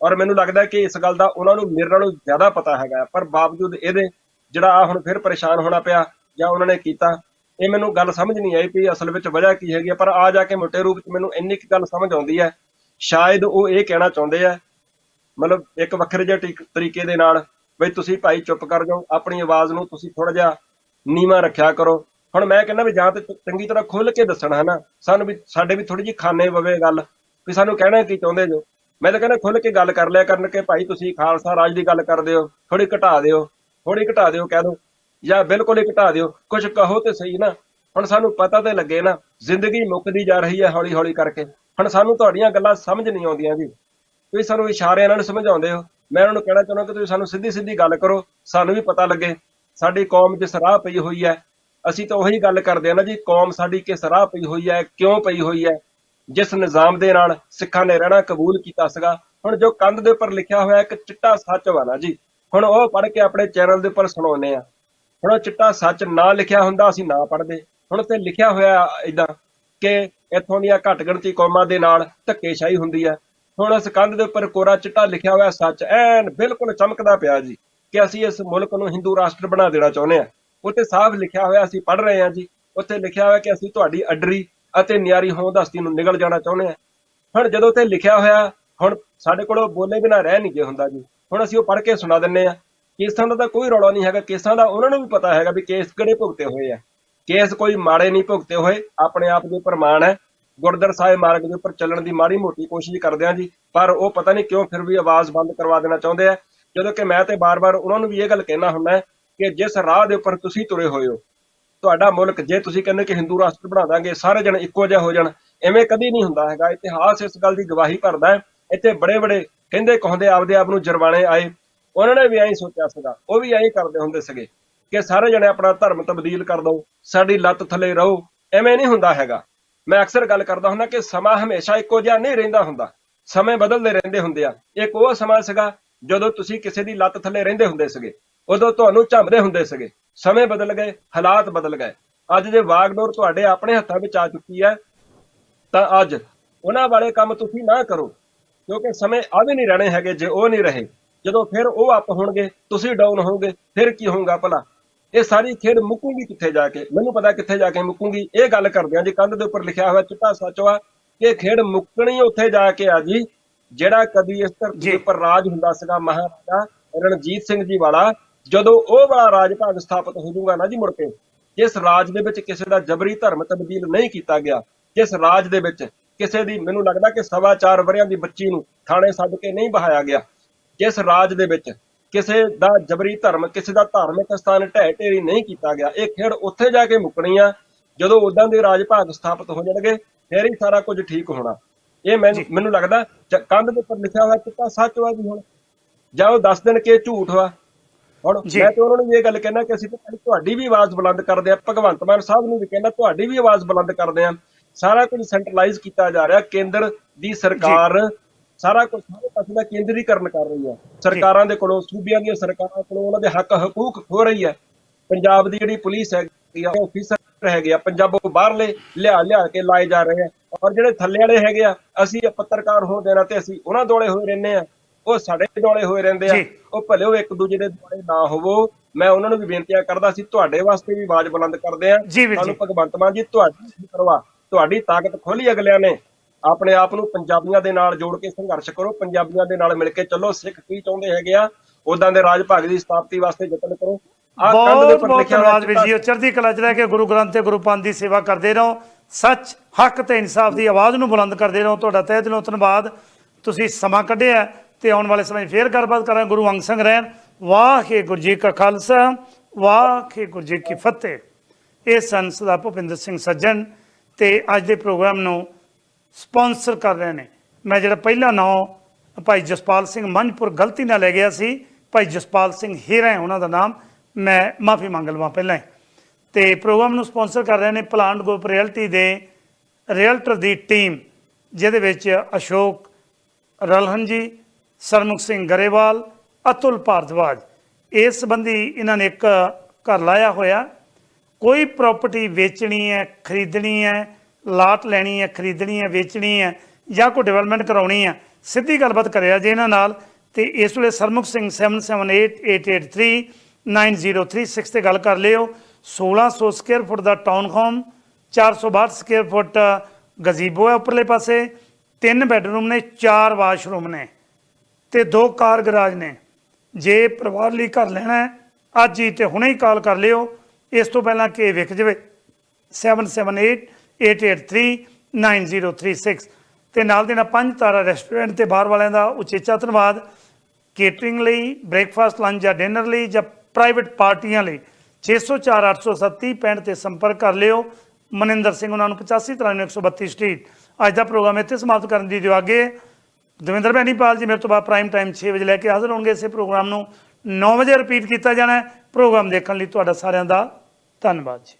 S2: ਔਰ ਮੈਨੂੰ ਲੱਗਦਾ ਕਿ ਇਸ ਗੱਲ ਦਾ ਉਹਨਾਂ ਨੂੰ ਮੇਰੇ ਨਾਲੋਂ ਜ਼ਿਆਦਾ ਪਤਾ ਹੈਗਾ ਪਰ ਬਾਵਜੂਦ ਇਹਦੇ ਜਿਹੜਾ ਆ ਹੁਣ ਫਿਰ ਪਰੇਸ਼ਾਨ ਹੋਣਾ ਪਿਆ ਜਾਂ ਉਹਨਾਂ ਨੇ ਕੀਤਾ ਇਹ ਮੈਨੂੰ ਗੱਲ ਸਮਝ ਨਹੀਂ ਆਈ ਵੀ ਅਸਲ ਵਿੱਚ ਵਜ੍ਹਾ ਕੀ ਹੈਗੀ ਆ, ਪਰ ਆ ਜਾ ਕੇ ਮੋਟੇ ਰੂਪ 'ਚ ਮੈਨੂੰ ਇੰਨੀ ਕੁ ਗੱਲ ਸਮਝ ਆਉਂਦੀ ਹੈ। ਸ਼ਾਇਦ ਉਹ ਇਹ ਕਹਿਣਾ ਚਾਹੁੰਦੇ ਆ ਮਤਲਬ ਇੱਕ ਵੱਖਰੇ ਜਿਹੇ ਤਰੀਕੇ ਦੇ ਨਾਲ ਬਈ ਤੁਸੀਂ ਭਾਈ ਚੁੱਪ ਕਰ ਜਾਓ ਆਪਣੀ ਆਵਾਜ਼ ਨੂੰ ਤੁਸੀਂ ਥੋੜਾ ਜਿਹਾ ਨੀਵਾਂ ਰੱਖਿਆ ਕਰੋ। ਹੁਣ ਮੈਂ ਕਹਿੰਦਾ ਵੀ ਜਾਂ ਤੇ ਚੰਗੀ ਤਰ੍ਹਾਂ ਖੁੱਲ ਕੇ ਦੱਸਣਾ ਹੈ ਨਾ ਸਾਨੂੰ ਵੀ ਸਾਡੇ ਵੀ ਥੋੜੀ ਜਿਹੀ ਖਾਨੇ ਪਵੇ ਗੱਲ ਵੀ ਸਾਨੂੰ ਕਹਿਣਾ ਕੀ ਚਾਹੁੰਦੇ ਜੋ। ਮੈਂ ਤਾਂ ਕਹਿੰਦਾ ਖੁੱਲ ਕੇ ਗੱਲ ਕਰ ਲਿਆ ਕਰਨ ਕਿ ਭਾਈ ਤੁਸੀਂ ਖਾਲਸਾ ਰਾਜ ਦੀ ਗੱਲ ਕਰਦੇ ਹੋ ਥੋੜੀ ਘਟਾ ਦਿਓ ਥੋੜੀ ਘਟਾ ਦਿਓ ਕਹਿ ਦਿਓ ਜਾਂ ਬਿਲਕੁਲ ਹੀ ਘਟਾ ਦਿਓ ਕੁਝ ਕਹੋ ਤੇ ਸਹੀ ਨਾ। ਹੁਣ ਸਾਨੂੰ ਪਤਾ ਤੇ ਲੱਗੇ ਨਾ, ਜ਼ਿੰਦਗੀ ਮੁੱਕਦੀ ਜਾ ਰਹੀ ਹੈ ਹੌਲੀ ਹੌਲੀ ਕਰਕੇ। ਹੁਣ ਸਾਨੂੰ ਤੁਹਾਡੀਆਂ ਗੱਲਾਂ ਸਮਝ ਨਹੀਂ ਆਉਂਦੀਆਂ ਜੀ। ਤੁਸੀਂ ਸਾਨੂੰ ਇਸ਼ਾਰਿਆਂ ਨਾਲ ਸਮਝਾਉਂਦੇ ਹੋ। ਮੈਂ ਉਹਨਾਂ ਨੂੰ ਕਹਿਣਾ ਚਾਹੁੰਦਾ ਕਿ ਤੁਸੀਂ ਸਾਨੂੰ ਸਿੱਧੀ ਸਿੱਧੀ ਗੱਲ ਕਰੋ, ਸਾਨੂੰ ਵੀ ਪਤਾ ਲੱਗੇ। ਸਾਡੀ ਕੌਮ 'ਚ ਸਰਾਹ ਪਈ ਹੋਈ ਹੈ, ਅਸੀਂ ਤਾਂ ਉਹੀ ਗੱਲ ਕਰਦੇ ਆ ਨਾ ਜੀ, ਕੌਮ ਸਾਡੀ ਕਿਸ ਰਾਹ ਪਈ ਹੋਈ ਹੈ, ਕਿਉਂ ਪਈ ਹੋਈ ਹੈ। ਜਿਸ ਨਿਜ਼ਾਮ ਦੇ ਨਾਲ ਸਿੱਖਾਂ ਨੇ ਰਹਿਣਾ ਕਬੂਲ ਕੀਤਾ ਸੀਗਾ। ਹੁਣ ਜੋ ਕੰਧ ਦੇ ਉੱਪਰ ਲਿਖਿਆ ਹੋਇਆ ਇੱਕ ਚਿੱਟਾ ਸੱਚ ਵਾ ਨਾ ਜੀ, ਹੁਣ ਉਹ ਪੜ੍ਹ ਕੇ ਆਪਣੇ ਚੈਨਲ ਦੇ ਉੱਪਰ ਸੁਣਾਉਂਦੇ ਆ। ਹੁਣ ਉਹ ਚਿੱਟਾ ਸੱਚ ਨਾ ਲਿਖਿਆ ਹੁੰਦਾ, ਅਸੀਂ ਨਾ ਪੜ੍ਹਦੇ। ਹੁਣ ਤੇ ਲਿਖਿਆ ਹੋਇਆ ਇਦਾਂ ਕਿ ਇੱਥੋਂ ਦੀਆਂ ਘੱਟ ਗਿਣਤੀ ਕੌਮਾਂ ਦੇ ਨਾਲ ਧੱਕੇਸ਼ਾਹੀ ਹੁੰਦੀ ਹੈ ਹੁਣ ਉਸ ਕੰਧ ਦੇ ਉੱਪਰ ਕੋਰਾ ਚਿੱਟਾ ਲਿਖਿਆ ਹੋਇਆ ਸੱਚ ਐਨ ਬਿਲਕੁਲ ਚਮਕਦਾ ਪਿਆ ਜੀ ਕਿ ਅਸੀਂ ਇਸ ਮੁਲਕ ਨੂੰ ਹਿੰਦੂ ਰਾਸ਼ਟਰ ਬਣਾ ਦੇਣਾ ਚਾਹੁੰਦੇ ਹਾਂ ਉੱਤੇ ਸਾਫ਼ ਲਿਖਿਆ ਹੋਇਆ ਅਸੀਂ ਪੜ੍ਹ ਰਹੇ ਹਾਂ ਜੀ। ਉੱਤੇ ਲਿਖਿਆ ਹੋਇਆ ਕਿ ਅਸੀਂ ਤੁਹਾਡੀ ਅਡਰੀ ਅਤੇ ਨਿਆਰੀ ਹੋਂਦ ਦਸਤੀ ਨੂੰ ਨਿਗਲ ਜਾਣਾ ਚਾਹੁੰਦੇ ਹਾਂ ਹੁਣ ਜਦੋਂ ਤੇ ਲਿਖਿਆ ਹੋਇਆ, ਹੁਣ ਸਾਡੇ ਕੋਲ ਬੋਲੇ ਬਿਨਾ ਰਹਿ ਨਹੀਂ ਗਏ ਹੁੰਦਾ ਜੀ। ਹੁਣ ਅਸੀਂ ਉਹ ਪੜ੍ਹ ਕੇ ਸੁਣਾ ਦਿੰਨੇ ਆ। ਕੇਸਾਂ ਦਾ ਤਾਂ ਕੋਈ ਰੌਲਾ ਨਹੀਂ ਹੈਗਾ। ਕੇਸਾਂ ਦਾ ਉਹਨਾਂ ਨੂੰ ਵੀ ਪਤਾ ਹੈਗਾ ਵੀ ਕੇਸ ਕਿਹੜੇ ਭੁਗਤੇ ਹੋਏ ਆ। ਕੇਸ ਕੋਈ ਮਾੜੇ ਨਹੀਂ ਭੁਗਤੇ ਹੋਏ। ਆਪਣੇ ਆਪ ਦੇ ਪ੍ਰਮਾਣ ਹੈ। ਗੁਰਦਰ ਸਾਹਿਬ ਮਾਰਗ ਦੇ ਉੱਪਰ ਚੱਲਣ ਦੀ ਮਾੜੀ ਮੋਟੀ ਕੋਸ਼ਿਸ਼ ਕਰਦੇ ਆ ਜੀ। ਪਰ ਉਹ ਪਤਾ ਨਹੀਂ ਕਿਉਂ ਫਿਰ ਵੀ ਆਵਾਜ਼ ਬੰਦ ਕਰਵਾ ਦੇਣਾ ਚਾਹੁੰਦੇ ਆ। ਜਦੋਂ ਕਿ ਮੈਂ ਤੇ ਬਾਰ-ਬਾਰ ਉਹਨਾਂ ਨੂੰ ਵੀ ਇਹ ਗੱਲ ਕਹਿਣਾ ਹੁੰਦਾ ਕਿ ਜਿਸ ਰਾਹ ਦੇ ਉੱਪਰ ਤੁਸੀਂ ਤੁਰੇ ਹੋਏ ਹੋ ਤੁਹਾਡਾ ਮੁਲਕ, ਜੇ ਤੁਸੀਂ ਕਹਿੰਦੇ ਕਿ ਹਿੰਦੂ ਰਾਸ਼ਟਰ ਬਣਾ ਦਾਂਗੇ, ਸਾਰੇ ਜਣ ਇੱਕੋ ਜਿਹਾ ਹੋ ਜਾਣ, ਐਵੇਂ ਕਦੀ ਨਹੀਂ ਹੁੰਦਾ ਹੈਗਾ। ਇਤਿਹਾਸ ਇਸ ਗੱਲ ਦੀ ਗਵਾਹੀ ਭਰਦਾ ਹੈ। ਇੱਥੇ ਬੜੇ ਬੜੇ ਕਹਿੰਦੇ ਕਹਿੰਦੇ ਆਪਦੇ ਆਪ ਨੂੰ ਜਰਵਾਣੇ ਆਏ। ਉਹਨਾਂ ਨੇ ਵੀ ਐਂ ਸੋਚਿਆ ਸੀਗਾ। ਉਹ ਵੀ ਐਂ ਕਰਦੇ ਹੁੰਦੇ ਸੀਗੇ ਕਿ ਸਾਰੇ ਜਣੇ ਆਪਣਾ ਧਰਮ ਤਬਦੀਲ ਕਰ ਦੋ, ਸਾਡੀ ਲੱਤ ਥੱਲੇ ਰਹੋ। ਐਵੇਂ ਨਹੀਂ ਹੁੰਦਾ ਹੈਗਾ। ਮੈਂ ਅਕਸਰ ਗੱਲ ਕਰਦਾ ਹੁੰਦਾ ਕਿ ਸਮਾਂ ਹਮੇਸ਼ਾ ਇੱਕੋ ਜਿਹਾ ਨਹੀਂ ਰਹਿੰਦਾ ਹੁੰਦਾ। ਸਮੇਂ ਬਦਲਦੇ ਰਹਿੰਦੇ ਹੁੰਦੇ ਆ। ਇੱਕ ਉਹ ਸਮਾਂ ਸੀਗਾ ਜਦੋਂ ਤੁਸੀਂ ਕਿਸੇ ਦੀ ਲੱਤ ਥੱਲੇ ਰਹਿੰਦੇ ਹੁੰਦੇ ਸੀਗੇ। ਉਦੋਂ ਤੁਹਾਨੂੰ ਝੰਬਦੇ ਹੁੰਦੇ ਸੀਗੇ। ਸਮੇਂ ਬਦਲ ਗਏ ਹਾਲਾਤ ਬਦਲ ਗਏ। ਅੱਜ ਜੇ ਵਾਗਡੋਰ ਤੁਹਾਡੇ ਆਪਣੇ ਹੱਥਾਂ ਵਿੱਚ ਆ ਚੁੱਕੀ ਹੈ ਤਾਂ ਅੱਜ ਉਹਨਾਂ ਵਾਲੇ ਕੰਮ ਤੁਸੀਂ ਨਾ ਕਰੋ ਕਿਉਂਕਿ ਸਮੇਂ ਆ ਵੀ ਨਹੀਂ ਰਹਿਣੇ ਹੈਗੇ ਜੇ ਉਹ ਨਹੀਂ ਰਹੇ। ਜਦੋਂ ਫਿਰ ਉਹ ਅਪ ਹੋਣਗੇ ਤੁਸੀਂ ਡਾਊਨ ਹੋਵੋਗੇ ਫਿਰ ਕੀ ਹੋਊਗਾ ਭਲਾ? ਇਹ ਸਾਰੀ ਖੇਡ ਮੁੱਕੂਗੀ ਕਿੱਥੇ ਜਾ ਕੇ? ਮੈਨੂੰ ਪਤਾ ਕਿੱਥੇ ਜਾ ਕੇ ਮੁੱਕੂਗੀ। ਇਹ ਗੱਲ ਕਰਦੇ ਆ ਜੀ ਕੰਧ ਦੇ ਉੱਪਰ ਲਿਖਿਆ ਹੋਇਆ ਚਿੱਟਾ ਸੱਚ ਵਾ ਕਿ ਖੇਡ ਮੁੱਕਣੀ ਉੱਥੇ ਜਾ ਕੇ ਆ ਜੀ ਜਿਹੜਾ ਕਦੀ ਇਸ ਧਰਤੀ ਉੱਪਰ ਰਾਜ ਹੁੰਦਾ ਸੀਗਾ ਮਹਾਰਾਜਾ ਰਣਜੀਤ ਸਿੰਘ ਜੀ ਵਾਲਾ ਜਦੋਂ ਉਹ ਵਾਲਾ ਰਾਜ ਭਾਗ ਸਥਾਪਿਤ ਹੋ ਜਾਊਗਾ ਨਾ ਜੀ ਮੁੜ ਕੇ ਜਿਸ ਰਾਜ ਦੇ ਵਿੱਚ ਕਿਸੇ ਦਾ ਜਬਰੀ ਧਰਮ ਤਬਦੀਲ ਨਹੀਂ ਕੀਤਾ ਗਿਆ ਜਿਸ ਰਾਜ ਦੇ ਵਿੱਚ ਕਿਸੇ ਦੀ ਮੈਨੂੰ ਲੱਗਦਾ ਕਿ ਸਵਾ ਚਾਰ ਵਰਿਆਂ ਦੀ ਬੱਚੀ ਨੂੰ ਥਾਣੇ ਸੱਦ ਕੇ ਨਹੀਂ ਬਹਾਇਆ ਗਿਆ ਜਿਸ ਰਾਜ ਦੇ ਵਿੱਚ ਕਿਸੇ ਦਾ ਜਬਰੀ ਧਰਮ ਕਿਸੇ ਦਾ ਧਾਰਮਿਕ ਸਥਾਨ ਢਹਿ ਢੇਰੀ ਨਹੀਂ ਕੀਤਾ ਗਿਆ ਇਹ ਖੇਡ ਉੱਥੇ ਜਾ ਕੇ ਮੁੱਕਣੀ ਆ ਜਦੋਂ ਉਦਾਂ ਦੇ ਰਾਜ ਭਾਗ ਸਥਾਪਿਤ ਹੋ ਜਾਣਗੇ ਫਿਰ ਹੀ ਸਾਰਾ ਕੁਝ ਠੀਕ ਹੋਣਾ। ਇਹ ਮੈਨੂੰ ਲੱਗਦਾ ਕੰਧ ਦੇ ਉੱਪਰ ਲਿਖਿਆ ਹੋਇਆ ਚਿੱਟਾ ਸੱਚ ਵਾ ਜੀ ਹੁਣ? ਜਾਂ ਉਹ ਦੱਸ ਦੇਣ ਕਿ ਝੂਠ ਵਾ। ਹੁਣ। ਮੈਂ ਤੇ ਉਹਨਾਂ ਨੂੰ ਇਹ ਗੱਲ ਕਹਿਣਾ ਕਿ ਅਸੀਂ ਤਾਂ ਤੁਹਾਡੀ ਵੀ ਆਵਾਜ਼ ਬੁਲੰਦ ਕਰਦੇ ਆ ਭਗਵੰਤ ਮਾਨ ਸਾਹਿਬ ਨੂੰ ਵੀ ਕਹਿਣਾ ਤੁਹਾਡੀ ਵੀ ਆਵਾਜ਼ ਬੁਲੰਦ ਕਰਦੇ ਆ। ਸਾਰਾ ਕੁਝ ਸੈਂਟਰਲਾਈਜ਼ ਕੀਤਾ ਜਾ ਰਿਹਾ ਕੇਂਦਰ ਦੀ ਸਰਕਾਰ ਸਾਰਾ ਕੁਝ ਸਾਰੇ ਪਾਸੇ ਦਾ ਕੇਂਦਰੀਕਰਨ ਕਰ ਰਹੀ ਹੈ ਸਰਕਾਰਾਂ ਦੇ ਕੋਲੋਂ ਸੂਬਿਆਂ ਦੀਆਂ ਸਰਕਾਰਾਂ ਕੋਲੋਂ ਉਹਨਾਂ ਦੇ ਹੱਕ ਹਕੂਕ ਖੋ ਰਹੀ ਹੈ ਪੰਜਾਬ ਦੀ ਜਿਹੜੀ ਪੁਲਿਸ ਹੈਗੀ ਆ ਆਫੀਸਰ ਹੈਗੇ ਆ ਪੰਜਾਬੋਂ ਬਾਹਰਲੇ ਲਿਆ ਲਿਆ ਕੇ ਲਾਏ ਜਾ ਰਹੇ ਆ। ਔਰ ਜਿਹੜੇ ਥੱਲੇ ਵਾਲੇ ਹੈਗੇ ਆ ਅਸੀਂ ਪੱਤਰਕਾਰ ਹੋ ਦੇਣਾ ਤੇ ਅਸੀਂ ਉਹਨਾਂ ਦੋਲੇ ਹੋਏ ਰਹਿੰਦੇ ਆ। ਉਹ ਸਾਡੇ ਦੋਲੇ ਹੋਏ ਰਹਿੰਦੇ ਆ। ਉਹ ਭਲੇ ਉਹ ਇੱਕ ਦੂਜੇ ਦੇ ਦੁਆਲੇ ਨਾ ਹੋਵੋ। ਮੈਂ ਉਹਨਾਂ ਨੂੰ ਵੀ ਬੇਨਤੀਆਂ ਕਰਦਾ ਸੀ ਤੁਹਾਡੇ ਵਾਸਤੇ ਵੀ ਆਵਾਜ਼ ਬੁਲੰਦ ਕਰਦੇ ਆ। ਸਾਨੂੰ ਭਗਵੰਤ ਮਾਨ ਜੀ ਤੁਹਾਡੀ ਫਿਕਰਵਾ ਤੁਹਾਡੀ ਤਾਕਤ ਖੋਲੀ ਅਗਲਿਆਂ ਨੇ। ਆਪਣੇ ਆਪ ਨੂੰ ਪੰਜਾਬੀਆਂ ਦੇ ਨਾਲ ਜੋੜ ਕੇ ਸੰਘਰਸ਼ ਕਰੋ। ਪੰਜਾਬੀਆਂ ਦੇ ਨਾਲ ਮਿਲ ਕੇ ਚੱਲੋ। ਸਿੱਖ ਕੀ ਚਾਹੁੰਦੇ ਹੈਗੇ ਆ ਉਦਾਂ ਦੇ ਰਾਜ ਭਾਗ ਦੀ ਸਥਾਪਤੀ ਵਾਸਤੇ ਯਤਨ ਕਰੋ। ਆਹ ਕੰਧ ਦੇ
S1: ਬਹੁਤ
S2: ਉੱਪਰ
S1: ਬਹੁਤ ਧੰਨਵਾਦ ਵੀਰ ਜੀ। ਚੜ੍ਹਦੀ ਕਲਾ ਚ ਰਹਿ ਕੇ ਗੁਰੂ ਗ੍ਰੰਥ ਤੇ ਗੁਰੂ ਪੰਥ ਦੀ ਸੇਵਾ ਕਰਦੇ ਰਹੋ। ਸੱਚ ਹੱਕ ਤੇ ਇਨਸਾਫ ਦੀ ਆਵਾਜ਼ ਨੂੰ ਬੁਲੰਦ ਕਰਦੇ ਰਹੋ। ਤੁਹਾਡਾ ਤਹਿ ਦਿਲੋਂ ਧੰਨਵਾਦ। ਤੁਸੀਂ ਸਮਾਂ ਕੱਢਿਆ। ਤੇ ਆਉਣ ਵਾਲੇ ਸਮੇਂ 'ਚ ਫੇਰ ਗੱਲਬਾਤ ਕਰਾਂ ਗੁਰੂ ਅੰਗ ਸੰਗ ਰਹਿਣ। ਵਾਹਿਗੁਰੂ ਜੀ ਕਾ ਖਾਲਸਾ ਵਾਹਿਗੁਰੂ ਜੀ ਕੀ ਫਤਿਹ। ਇਹ ਸਨ ਸਰਦਾਰ ਭੁਪਿੰਦਰ ਸਿੰਘ ਸੱਜਣ ਤੇ ਅੱਜ ਦੇ ਪ੍ਰੋਗਰਾਮ ਨੂੰ ਸਪਾਂਸਰ ਕਰ ਰਹੇ ਨੇ। ਮੈਂ ਜਿਹੜਾ ਪਹਿਲਾ ਨਾਮ ਭਾਈ ਜਸਪਾਲ ਸਿੰਘ ਮੰਝਪੁਰ ਗਲਤੀ ਨਾਲ ਲੈ ਗਿਆ ਸੀ, ਭਾਈ ਜਸਪਾਲ ਸਿੰਘ ਹੀਰਾ ਉਹਨਾਂ ਦਾ ਨਾਮ, ਮੈਂ ਮਾਫੀ ਮੰਗ ਲਵਾਂ ਪਹਿਲਾਂ ਹੀ। ਤੇ ਪ੍ਰੋਗਰਾਮ ਨੂੰ ਸਪਾਂਸਰ ਕਰ ਰਹੇ ਨੇ ਪਲਾਂਟ ਗੋਪ ਰਿਐਲਟੀ ਦੇ ਰੀਅਲਟਰ ਦੀ ਟੀਮ, ਜਿਹਦੇ ਵਿੱਚ ਅਸ਼ੋਕ ਰਲਹਨ ਜੀ ਸਰਮੁਖ ਸਿੰਘ ਗਰੇਵਾਲ, ਅਤੁਲ ਭਾਰਦਵਾਜ। ਇਸ ਸੰਬੰਧੀ ਇਹਨਾਂ ਨੇ ਇੱਕ ਘਰ ਲਾਇਆ ਹੋਇਆ। ਕੋਈ ਪ੍ਰਾਪਰਟੀ ਵੇਚਣੀ ਹੈ, ਖਰੀਦਣੀ ਹੈ, ਲਾਟ ਲੈਣੀ ਹੈ, ਖਰੀਦਣੀ ਹੈ, ਵੇਚਣੀ ਹੈ ਜਾਂ ਕੋਈ ਡਿਵੈਲਪਮੈਂਟ ਕਰਾਉਣੀ ਹੈ, ਸਿੱਧੀ ਗੱਲਬਾਤ ਕਰਿਆ ਜੇ ਇਹਨਾਂ ਨਾਲ, ਤੇ ਇਸ ਵੇਲੇ ਸਰਮੁਖ ਸਿੰਘ 7788390336 ਤੇ ਗੱਲ ਕਰ ਲਿਓ। 1600 ਸਕੁਅਰ ਫੁੱਟ ਦਾ town home 462 square feet gazebo ਹੈ ਉੱਪਰਲੇ ਪਾਸੇ। ਤਿੰਨ ਬੈੱਡਰੂਮ ਨੇ, ਚਾਰ ਵਾਸ਼ਰੂਮ ਨੇ। ਤੇ ਦੋ ਕਾਰ ਗਰਾਜ ਨੇ। ਜੇ ਪਰਿਵਾਰ ਲਈ ਘਰ ਲੈਣਾ ਹੈ, ਅੱਜ ਹੀ ਤੇ ਹੁਣੇ ਹੀ ਕਾਲ ਕਰ ਲਿਓ। ਇਸ ਤੋਂ ਪਹਿਲਾਂ ਕਿ ਇਹ ਵਿਕ ਜਾਵੇ। 7788839036 ਤੇ ਨਾਲ ਦੇ ਨਾਲ ਪੰਜ ਤਾਰਾ ਰੈਸਟੋਰੈਂਟ ਤੇ ਬਾਹਰ ਵਾਲਿਆਂ ਦਾ ਉਚੇਚਾ ਧੰਨਵਾਦ। ਕੇਟਰਿੰਗ ਲਈ ਬ੍ਰੇਕਫਾਸਟ ਲੰਚ ਜਾਂ ਡਿਨਰ ਲਈ ਜਾਂ ਪ੍ਰਾਈਵੇਟ ਪਾਰਟੀਆਂ ਲਈ 604 837 65 ਤੇ ਸੰਪਰਕ ਕਰ ਲਿਓ। ਮਨਿੰਦਰ ਸਿੰਘ ਉਹਨਾਂ ਨੂੰ 85 132 ਸਟਰੀਟ। ਅੱਜ ਦਾ ਪ੍ਰੋਗਰਾਮ ਇੱਥੇ ਸਮਾਪਤ ਕਰਨ ਦੀ ਦਿਓ ਅੱਗੇ। ਦਵਿੰਦਰ ਬੈਣੀਪਾਲ ਜੀ ਮੇਰੇ ਤੋਂ ਬਾਅਦ ਪ੍ਰਾਈਮ ਟਾਈਮ 6 ਵਜੇ ਲੈ ਕੇ ਹਾਜ਼ਰ ਹੋਣਗੇ ਇਸੇ ਪ੍ਰੋਗਰਾਮ ਨੂੰ। 9 ਵਜੇ ਰਿਪੀਟ ਕੀਤਾ ਜਾਣਾ ਹੈ। ਪ੍ਰੋਗਰਾਮ ਦੇਖਣ ਲਈ ਤੁਹਾਡਾ ਸਾਰਿਆਂ ਦਾ ਧੰਨਵਾਦ ਜੀ।